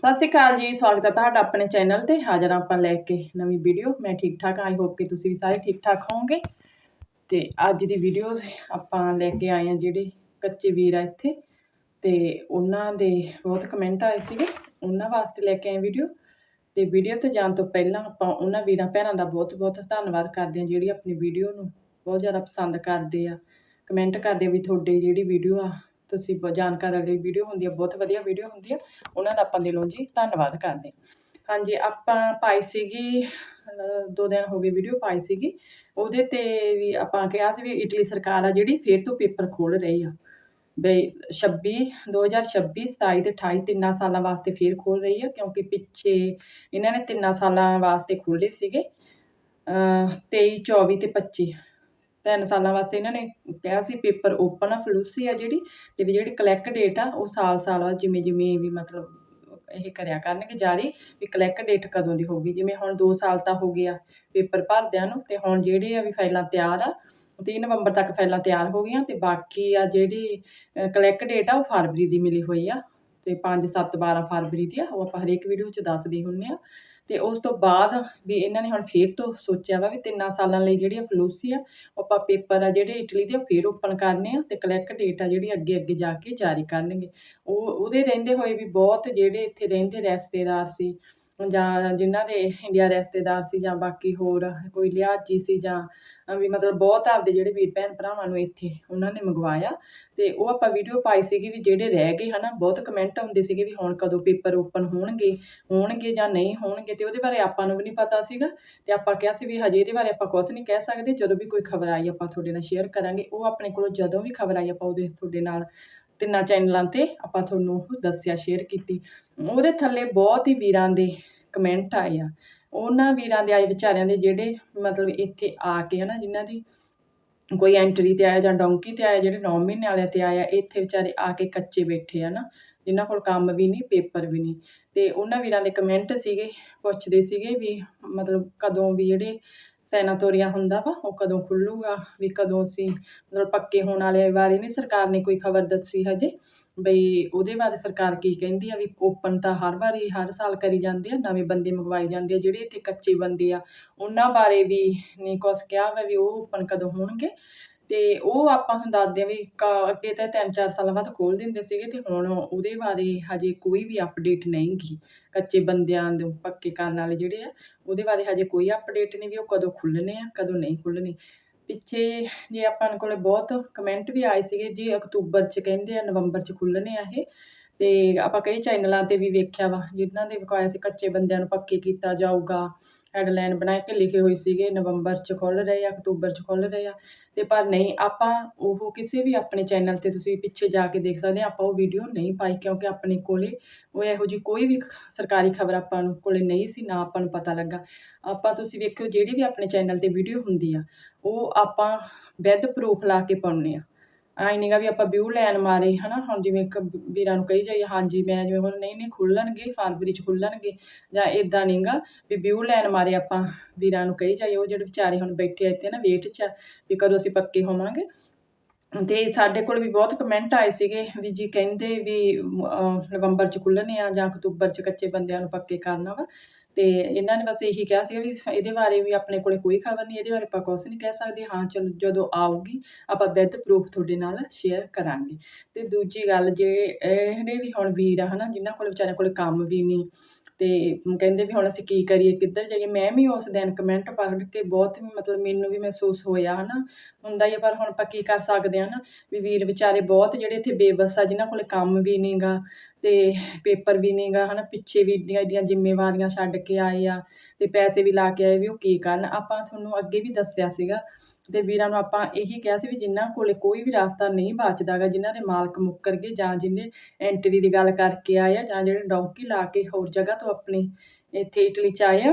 ਸਤਿ ਸ਼੍ਰੀ ਅਕਾਲ ਜੀ, ਸਵਾਗਤ ਹੈ ਤੁਹਾਡਾ ਆਪਣੇ ਚੈਨਲ ਤੇ। ਹਾਜ਼ਰ ਹਾਂ ਆਪਾਂ ਲੈ ਕੇ ਨਵੀਂ ਵੀਡੀਓ। ਮੈਂ ਠੀਕ ਠਾਕ ਆਈ ਹੋਪ ਕਿ ਤੁਸੀਂ ਵੀ ਸਾਰੇ ਠੀਕ ਠਾਕ ਹੋਵੋਗੇ। ਤੇ ਅੱਜ ਦੀ ਵੀਡੀਓ ਆਪਾਂ ਲੈ ਕੇ ਆਏ ਹਾਂ ਜਿਹੜੇ ਕੱਚੇ ਵੀਰ ਆ ਇੱਥੇ। ਤੇ ਉਹਨਾਂ ਦੇ ਬਹੁਤ ਕਮੈਂਟ ਆਏ ਸੀਗੇ। ਉਹਨਾਂ ਵਾਸਤੇ ਲੈ ਕੇ ਆਏ ਵੀਡੀਓ। ਤੇ ਵੀਡੀਓ ਤੇ ਜਾਣ ਤੋਂ ਪਹਿਲਾਂ ਆਪਾਂ ਉਹਨਾਂ ਵੀਰਾਂ ਭੈਣਾਂ ਦਾ ਬਹੁਤ ਬਹੁਤ ਧੰਨਵਾਦ ਕਰਦੇ ਹਾਂ, ਜਿਹੜੀ ਆਪਣੀ ਵੀਡੀਓ ਨੂੰ ਬਹੁਤ ਜ਼ਿਆਦਾ ਪਸੰਦ ਕਰਦੇ ਆ। ਕਮੈਂਟ ਕਰਦੇ ਵੀ ਤੁਹਾਡੀ ਜਿਹੜੀ ਵੀਡੀਓ ਆ ਤੁਸੀਂ ਬ- ਜਾਣਕਾਰੀ ਵਾਲੀ ਵੀਡੀਓ ਹੁੰਦੀ ਆ, ਬਹੁਤ ਵਧੀਆ ਵੀਡੀਓ ਹੁੰਦੀ ਆ। ਉਹਨਾਂ ਦਾ ਆਪਾਂ ਦਿਲੋਂ ਜੀ, ਧੰਨਵਾਦ ਕਰਦੇ ਹਾਂਜੀ, ਆਪਾਂ ਪਾਈ ਸੀਗੀ ਦੋ ਦਿਨ ਹੋ ਗਏ ਵੀਡੀਓ ਪਾਈ ਸੀਗੀ। ਉਹਦੇ ਤੇ ਵੀ ਆਪਾਂ ਕਿਹਾ ਸੀ ਵੀ ਇਟਲੀ ਸਰਕਾਰ ਆ ਜਿਹੜੀ ਫੇਰ ਤੋਂ ਪੇਪਰ ਖੋਲ ਰਹੀ ਆ। ਬਈ 26 2026 27 ਤੇ 28 ਤਿੰਨਾਂ ਸਾਲਾਂ ਵਾਸਤੇ ਫੇਰ ਖੋਲ ਰਹੀ ਆ, ਕਿਉਂਕਿ ਪਿੱਛੇ ਇਹਨਾਂ ਨੇ ਤਿੰਨਾਂ ਸਾਲਾਂ ਵਾਸਤੇ ਖੋਲੇ ਸੀਗੇ। ਅਹ 23 24 ਤੇ 25 ਤਿੰਨ ਸਾਲਾਂ ਵਾਸਤੇ ਇਹਨਾਂ ਨੇ ਕਿਹਾ ਸੀ, ਪੇਪਰ ਓਪਨ ਆ, ਫਲੂਸੀ ਆ ਜਿਹੜੀ, ਤੇ ਵੀ ਜਿਹੜੀ ਕਲੈਕਟ ਡੇਟ ਆ, ਉਹ ਸਾਲ ਸਾਲ ਬਾਅਦ ਜਿਵੇਂ ਜਿਵੇਂ ਵੀ ਮਤਲਬ ਇਹ ਕਰਿਆ ਕਰਨਗੇ ਜਾਰੀ, ਵੀ ਕਲੈਕਟ ਡੇਟ ਕਦੋਂ ਦੀ ਹੋਊਗੀ? ਜਿਵੇਂ ਹੁਣ 2 ਸਾਲ ਤਾਂ ਹੋ ਗਿਆ ਪੇਪਰ ਭਰਦਿਆਂ ਨੂੰ, ਤੇ ਹੁਣ ਜਿਹੜੇ ਆ ਵੀ ਫਾਈਲਾਂ ਤਿਆਰ ਆ 30 ਨਵੰਬਰ ਤੱਕ ਫਾਈਲਾਂ ਤਿਆਰ ਹੋ ਗਈਆਂ, ਤੇ ਬਾਕੀ ਆ ਜਿਹੜੀ ਕਲੈਕਟ ਡੇਟ ਆ, ਉਹ ਫਰਵਰੀ ਦੀ ਮਿਲੀ ਹੋਈ ਆ, ਤੇ 5 7 12 ਫਰਵਰੀ ਦੀ ਆ, ਉਹ ਆਪਾਂ ਹਰੇਕ ਵੀਡੀਓ 'ਚ ਦੱਸਦੇ ਹੁੰਨੇ ਆ। ਤੇ ਉਸ ਤੋਂ ਬਾਅਦ ਵੀ ਇਹਨਾਂ ਨੇ ਹੁਣ ਫੇਰ ਤੋਂ ਸੋਚਿਆ ਵਾ ਵੀ ਤਿੰਨਾਂ ਸਾਲਾਂ ਲਈ ਜਿਹੜੀ ਆ ਫਲੂਸੀ ਆ, ਉਹ ਆਪਾਂ ਪੇਪਰ ਆ ਜਿਹੜੇ ਇਟਲੀ ਦੇ, ਉਹ ਫੇਰ ਓਪਨ ਕਰਨੇ ਆ ਤੇ ਕਲੈਕਟ ਡੇਟ ਆ ਜਿਹੜੀ ਅੱਗੇ ਅੱਗੇ ਜਾ ਕੇ ਜਾਰੀ ਕਰਨਗੇ। ਉਹ, ਉਹਦੇ ਰਹਿੰਦੇ ਹੋਏ ਵੀ ਬਹੁਤ ਜਿਹੜੇ ਇੱਥੇ ਰਹਿੰਦੇ ਰਿਸ਼ਤੇਦਾਰ ਸੀ ਜਾਂ ਜਿਨ੍ਹਾਂ ਦੇ ਇੰਡੀਆ ਰਿਸ਼ਤੇਦਾਰ ਸੀ ਜਾਂ ਬਾਕੀ ਹੋਰ ਕੋਈ ਲਿਹਾਜੀ ਸੀ ਜਾਂ ਵੀ ਮਤਲਬ ਬਹੁਤ ਆਪਦੇ ਜਿਹੜੇ ਵੀਰ ਭੈਣ ਭਰਾਵਾਂ ਨੂੰ ਇੱਥੇ ਉਹਨਾਂ ਨੇ ਮੰਗਵਾਇਆ। ਤੇ ਉਹ ਆਪਾਂ ਵੀਡੀਓ ਪਾਈ ਸੀਗੀ ਵੀ ਜਿਹੜੇ ਰਹਿ ਗਏ ਹਨਾ, ਬਹੁਤ ਕਮੈਂਟ ਆਉਂਦੇ ਸੀਗੇ ਵੀ ਹੁਣ ਕਦੋਂ ਪੇਪਰ ਓਪਨ ਹੋਣਗੇ ਹੋਣਗੇ ਜਾਂ ਨਹੀਂ ਹੋਣਗੇ ਤੇ ਉਹਦੇ ਬਾਰੇ ਆਪਾਂ ਨੂੰ ਵੀ ਨਹੀਂ ਪਤਾ ਸੀਗਾ। ਤੇ ਆਪਾਂ ਕਿਹਾ ਸੀ ਵੀ ਹਜੇ ਇਹਦੇ ਬਾਰੇ ਆਪਾਂ ਕੁਝ ਨਹੀਂ ਕਹਿ ਸਕਦੇ, ਜਦੋਂ ਵੀ ਕੋਈ ਖਬਰ ਆਈ ਆਪਾਂ ਤੁਹਾਡੇ ਨਾਲ ਸ਼ੇਅਰ ਕਰਾਂਗੇ। ਉਹ ਆਪਣੇ ਕੋਲੋਂ ਜਦੋਂ ਵੀ ਖਬਰ ਆਈ ਆਪਾਂ ਉਹਦੇ, ਤੁਹਾਡੇ ਨਾਲ ਤਿੰਨਾਂ ਚੈਨਲਾਂ ਤੇ ਆਪਾਂ ਤੁਹਾਨੂੰ ਉਹ ਦੱਸਿਆ ਸ਼ੇਅਰ ਕੀਤੀ। ਉਹਦੇ ਥੱਲੇ ਬਹੁਤ ਹੀ ਵੀਰਾਂ ਦੇ ਕਮੈਂਟ ਆਏ ਆ। ਉਹਨਾਂ ਵੀਰਾਂ ਦੇ, ਆਏ ਵਿਚਾਰਿਆਂ ਦੇ ਜਿਹੜੇ ਮਤਲਬ ਇੱਥੇ ਆ ਕੇ ਹਨਾ, ਜਿਨ੍ਹਾਂ ਦੀ ਕੋਈ ਐਂਟਰੀ ਤੇ ਆਇਆ ਜਾਂ ਡੌਂਕੀ ਤੇ ਆਇਆ, ਜਿਹੜੇ 9 ਮਹੀਨੇ ਵਾਲਿਆਂ ਤੇ ਆਇਆ, ਇੱਥੇ ਵਿਚਾਰੇ ਆ ਕੇ ਕੱਚੇ ਬੈਠੇ ਆ ਨਾ ਜਿਨ੍ਹਾਂ ਕੋਲ ਕੰਮ ਵੀ ਨਹੀਂ, ਪੇਪਰ ਵੀ ਨਹੀਂ। ਤੇ ਉਹਨਾਂ ਵੀਰਾਂ ਦੇ ਕਮੈਂਟ ਸੀਗੇ, ਪੁੱਛਦੇ ਸੀਗੇ ਵੀ ਮਤਲਬ ਕਦੋਂ ਵੀ ਜਿਹੜੇ ਸੈਨਾਟੋਰੀਆ ਹੁੰਦਾ ਵਾ, ਉਹ ਕਦੋਂ ਖੁੱਲੂਗਾ, ਵੀ ਕਦੋਂ ਅਸੀਂ ਮਤਲਬ ਪੱਕੇ ਹੋਣ ਵਾਲੇ ਬਾਰੇ ਨਹੀਂ ਸਰਕਾਰ ਨੇ ਕੋਈ ਖਬਰ ਦੱਸੀ ਹਜੇ। ਬਈ ਉਹਦੇ ਬਾਰੇ ਸਰਕਾਰ ਕੀ ਕਹਿੰਦੀ ਆ, ਵੀ ਓਪਨ ਤਾਂ ਹਰ ਵਾਰੀ, ਹਰ ਸਾਲ ਕਰੀ ਜਾਂਦੇ ਆ, ਨਵੇਂ ਬੰਦੇ ਮੰਗਵਾਏ ਜਾਂਦੇ ਆ, ਜਿਹੜੇ ਇੱਥੇ ਕੱਚੇ ਬੰਦੇ ਆ, ਉਹਨਾਂ ਬਾਰੇ ਵੀ ਨਹੀਂ ਕੁਛ ਕਿਹਾ ਵਾ ਵੀ ਉਹ ਓਪਨ ਕਦੋਂ ਹੋਣਗੇ। ਤੇ ਉਹ ਆਪਾਂ ਹੁਣ ਦੱਸਦੇ ਆ ਵੀ ਕ- ਅੱਗੇ ਤਾਂ ਤਿੰਨ ਚਾਰ ਸਾਲਾਂ ਬਾਅਦ ਖੋਲ ਦਿੰਦੇ ਸੀਗੇ ਤੇ ਹੁਣ ਉਹਦੇ ਬਾਰੇ ਹਜੇ ਕੋਈ ਵੀ ਅਪਡੇਟ ਨਹੀਂ ਗੀ। ਕੱਚੇ ਬੰਦਿਆਂ ਨੂੰ ਪੱਕੇ ਕਰਨ ਵਾਲੇ ਜਿਹੜੇ ਆ, ਉਹਦੇ ਬਾਰੇ ਹਜੇ ਕੋਈ ਅਪਡੇਟ ਨਹੀਂ ਵੀ ਉਹ ਕਦੋਂ ਖੁੱਲ੍ਹਣੇ ਆ, ਕਦੋਂ ਨਹੀਂ ਖੁੱਲ੍ਹਣੇ। ਪਿੱਛੇ ਜੇ ਆਪਾਂ ਕੋਲੇ ਬਹੁਤ ਕਮੈਂਟ ਵੀ ਆਏ ਸੀਗੇ ਜੀ, ਅਕਤੂਬਰ 'ਚ ਕਹਿੰਦੇ ਆ, ਨਵੰਬਰ 'ਚ ਖੁੱਲ੍ਹਣੇ ਆ ਇਹ। ਤੇ ਆਪਾਂ ਕਈ ਚੈਨਲਾਂ ਤੇ ਵੀ ਵੇਖਿਆ ਵਾ, ਜਿਨ੍ਹਾਂ ਦੇ ਵਿਖਾਇਆ ਸੀ, ਕੱਚੇ ਬੰਦਿਆਂ ਨੂੰ ਪੱਕੇ ਕੀਤਾ ਜਾਊਗਾ। ਹੈਡਲਾਈਨ ਬਣਾ ਕੇ ਲਿਖੇ ਹੋਏ ਸੀਗੇ, ਨਵੰਬਰ 'ਚ ਖੁੱਲ੍ਹ ਰਹੇ ਆ, ਅਕਤੂਬਰ 'ਚ ਖੁੱਲ੍ਹ ਰਹੇ ਆ। ਤੇ ਪਰ ਨਹੀਂ, ਆਪਾਂ ਉਹ ਕਿਸੇ ਵੀ ਆਪਣੇ ਚੈਨਲ ਤੇ ਤੁਸੀਂ ਪਿੱਛੇ ਜਾ ਕੇ ਦੇਖ ਸਕਦੇ ਆ, ਆਪਾਂ ਉਹ ਵੀਡੀਓ ਨਹੀਂ ਪਾਈ ਕਿਉਂਕਿ ਆਪਣੇ ਕੋਲੇ ਉਹ ਇਹੋ ਜੀ ਕੋਈ ਵੀ ਸਰਕਾਰੀ ਖਬਰ ਆਪਾਂ ਨੂੰ ਕੋਲੇ ਨਹੀਂ ਸੀ, ਨਾ ਆਪਾਂ ਨੂੰ ਪਤਾ ਲੱਗਾ। ਆਪਾਂ ਤੁਸੀਂ ਵੇਖਿਓ, ਜਿਹੜੀ ਵੀ ਆਪਣੇ ਚੈਨਲ ਤੇ ਵੀਡੀਓ ਹੁੰਦੀ ਆ, ਉਹ ਆਪਾਂ ਵਿਦ ਪ੍ਰੂਫ ਲਾ ਕੇ ਪਾਉਂਦੇ ਆ। ਆਈ ਨਹੀਂਗਾ ਵੀ ਆਪਾਂ ਵਿਊ ਲੈਣ ਮਾਰੇ, ਹਨਾ? ਹੁਣ ਜਿਵੇਂ ਇੱਕ ਵੀਰਾਂ ਨੂੰ ਕਹੀ ਜਾਈਏ, ਹਾਂਜੀ, ਮੈਂ ਜਿਵੇਂ ਹੁਣ ਨਹੀਂ ਨਹੀਂ, ਖੁੱਲਣਗੇ, ਫਰਵਰੀ ਚ ਖੁੱਲਣਗੇ, ਜਾਂ ਇਦਾਂ ਨਹੀਂਗਾ ਵੀ ਵਿਊ ਲੈਣ ਮਾਰੇ ਆਪਾਂ ਵੀਰਾਂ ਨੂੰ ਕਹੀ ਜਾਈਏ, ਉਹ ਜਿਹੜੇ ਵਿਚਾਰੇ ਹੁਣ ਬੈਠੇ ਇੱਥੇ ਨਾ ਵੇਟ 'ਚ ਆ, ਵੀ ਕਦੋਂ ਅਸੀਂ ਪੱਕੇ ਹੋਵਾਂਗੇ। ਤੇ ਸਾਡੇ ਕੋਲ ਵੀ ਬਹੁਤ ਕਮੈਂਟ ਆਏ ਸੀਗੇ ਵੀ ਜੀ ਕਹਿੰਦੇ ਵੀ ਨਵੰਬਰ ਚ ਖੁੱਲਣੇ ਆ ਜਾਂ ਅਕਤੂਬਰ ਚ ਕੱਚੇ ਬੰਦਿਆਂ ਨੂੰ ਪੱਕੇ ਕਰਨਾ ਵਾ। ਤੇ ਇਹਨਾਂ ਨੇ ਬਸ ਇਹੀ ਕਿਹਾ ਸੀਗਾ ਵੀ ਇਹਦੇ ਬਾਰੇ ਵੀ ਆਪਣੇ ਕੋਲੇ ਕੋਈ ਖਬਰ ਨਹੀਂ, ਇਹਦੇ ਬਾਰੇ ਆਪਾਂ ਕੁਛ ਨਹੀਂ ਕਹਿ ਸਕਦੇ। ਹਾਂ, ਚਲੋ, ਜਦੋਂ ਆਊਗੀ, ਆਪਾਂ ਵਿਦ ਪ੍ਰੂਫ ਤੁਹਾਡੇ ਨਾਲ ਸ਼ੇਅਰ ਕਰਾਂਗੇ। ਤੇ ਦੂਜੀ ਗੱਲ, ਜੇ ਇਹਨੇ ਵੀ ਹੁਣ ਵੀਰ ਆ, ਹਨਾ, ਜਿਨ੍ਹਾਂ ਕੋਲ ਵਿਚਾਰਿਆਂ ਕੋਲ ਕੰਮ ਵੀ ਨਹੀਂ, ਤੇ ਕਹਿੰਦੇ ਵੀ ਹੁਣ ਅਸੀਂ ਕੀ ਕਰੀਏ, ਕਿੱਧਰ ਜਾਈਏ, ਮੈਂ ਵੀ ਉਸ ਦਿਨ ਕਮੈਂਟ ਪੜ੍ਹ ਕੇ ਬਹੁਤ ਮਤਲਬ ਮੈਨੂੰ ਵੀ ਮਹਿਸੂਸ ਹੋਇਆ, ਹਨਾ। ਹੁੰਦਾ ਹੀ ਪਰ ਹੁਣ ਆਪਾਂ ਕੀ ਕਰ ਸਕਦੇ ਹਾਂ ਨਾ ਵੀ ਵੀਰ ਵਿਚਾਰੇ ਬਹੁਤ ਜਿਹੜੇ ਇੱਥੇ ਬੇਬਸ ਆ, ਜਿਨ੍ਹਾਂ ਕੋਲ ਕੰਮ ਵੀ ਨਹੀਂਗਾ ਅਤੇ ਪੇਪਰ ਵੀ ਨਹੀਂਗਾ ਹਨਾ, ਪਿੱਛੇ ਵੀ ਐਡੀਆਂ ਏਡੀਆਂ ਜ਼ਿੰਮੇਵਾਰੀਆਂ ਛੱਡ ਕੇ ਆਏ ਆ ਅਤੇ ਪੈਸੇ ਵੀ ਲਾ ਕੇ ਆਏ ਵੀ ਉਹ ਕੀ ਕਰਨ। ਆਪਾਂ ਤੁਹਾਨੂੰ ਅੱਗੇ ਵੀ ਦੱਸਿਆ ਸੀਗਾ ਅਤੇ ਵੀਰਾਂ ਨੂੰ ਆਪਾਂ ਇਹੀ ਕਿਹਾ ਸੀ ਵੀ ਜਿਨ੍ਹਾਂ ਕੋਲੇ ਕੋਈ ਵੀ ਰਸਤਾ ਨਹੀਂ ਬਚਦਾਗਾ ਜਿਨ੍ਹਾਂ ਦੇ ਮਾਲਕ ਮੁੱਕਰ ਗਏ ਜਾਂ ਜਿਹਨੇ ਐਂਟਰੀ ਦੀ ਗੱਲ ਕਰਕੇ ਆਏ ਆ ਜਾਂ ਜਿਹੜੇ ਡੌਂਕੀ ਲਾ ਕੇ ਹੋਰ ਜਗ੍ਹਾ ਤੋਂ ਆਪਣੇ ਇੱਥੇ ਇਟਲੀ ਚ ਆਏ ਆ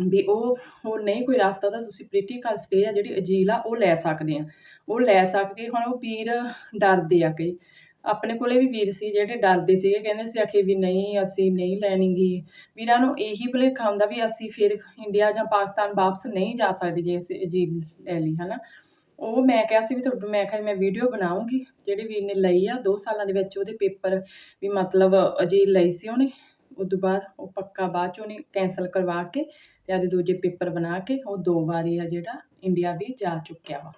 ਵੀ ਉਹ ਹੋਰ ਨਹੀਂ, ਕੋਈ ਰਸਤਾ ਤਾਂ ਤੁਸੀਂ ਪ੍ਰੀਟੀਕਲ ਸਟੇ ਆ, ਜਿਹੜੀ ਅਜੀਲ ਆ, ਉਹ ਲੈ ਸਕਦੇ ਆ। ਉਹ ਲੈ ਸਕਦੇ ਹੁਣ ਉਹ ਵੀਰ ਡਰਦੇ ਆ ਕਈ। ਆਪਣੇ ਕੋਲੇ ਵੀ ਵੀਰ ਸੀ ਜਿਹੜੇ ਡਰਦੇ ਸੀਗੇ, ਕਹਿੰਦੇ ਸੀ ਆਖੇ ਵੀ ਨਹੀਂ, ਅਸੀਂ ਨਹੀਂ ਲੈਣੀਗੀ। ਵੀਰਾਂ ਨੂੰ ਇਹੀ ਭੁਲੇਖਾ ਹੁੰਦਾ ਵੀ ਅਸੀਂ ਫਿਰ ਇੰਡੀਆ ਜਾਂ ਪਾਕਿਸਤਾਨ ਵਾਪਸ ਨਹੀਂ ਜਾ ਸਕਦੇ ਜੇ ਅਸੀਂ ਅਜੀਲ ਲੈ ਲਈ, ਹਨਾ। ਉਹ ਮੈਂ ਕਿਹਾ ਸੀ ਵੀ ਤੁਹਾਨੂੰ ਮੈਂ ਕਿਹਾ ਮੈਂ ਵੀਡੀਓ ਬਣਾਉਂਗੀ, ਜਿਹੜੇ ਵੀਰ ਨੇ ਲਈ ਆ 2 ਸਾਲਾਂ ਦੇ ਵਿੱਚ ਉਹਦੇ ਪੇਪਰ ਵੀ ਮਤਲਬ ਅਜੀਲ ਲਈ ਸੀ ਉਹਨੇ ਉਸ ਤੋਂ ਬਾਅਦ ਉਹ ਪੱਕਾ ਬਾਅਦ 'ਚ ਉਹਨੇ ਕੈਂਸਲ ਕਰਵਾ ਕੇ ਤੇ ਅੱਜ ਦੂਜੇ ਪੇਪਰ ਬਣਾ ਕੇ ਉਹ ਦੋ ਵਾਰੀ ਆ ਜਿਹੜਾ ਇੰਡੀਆ ਵੀ ਜਾ ਚੁੱਕਿਆ ਵਾ।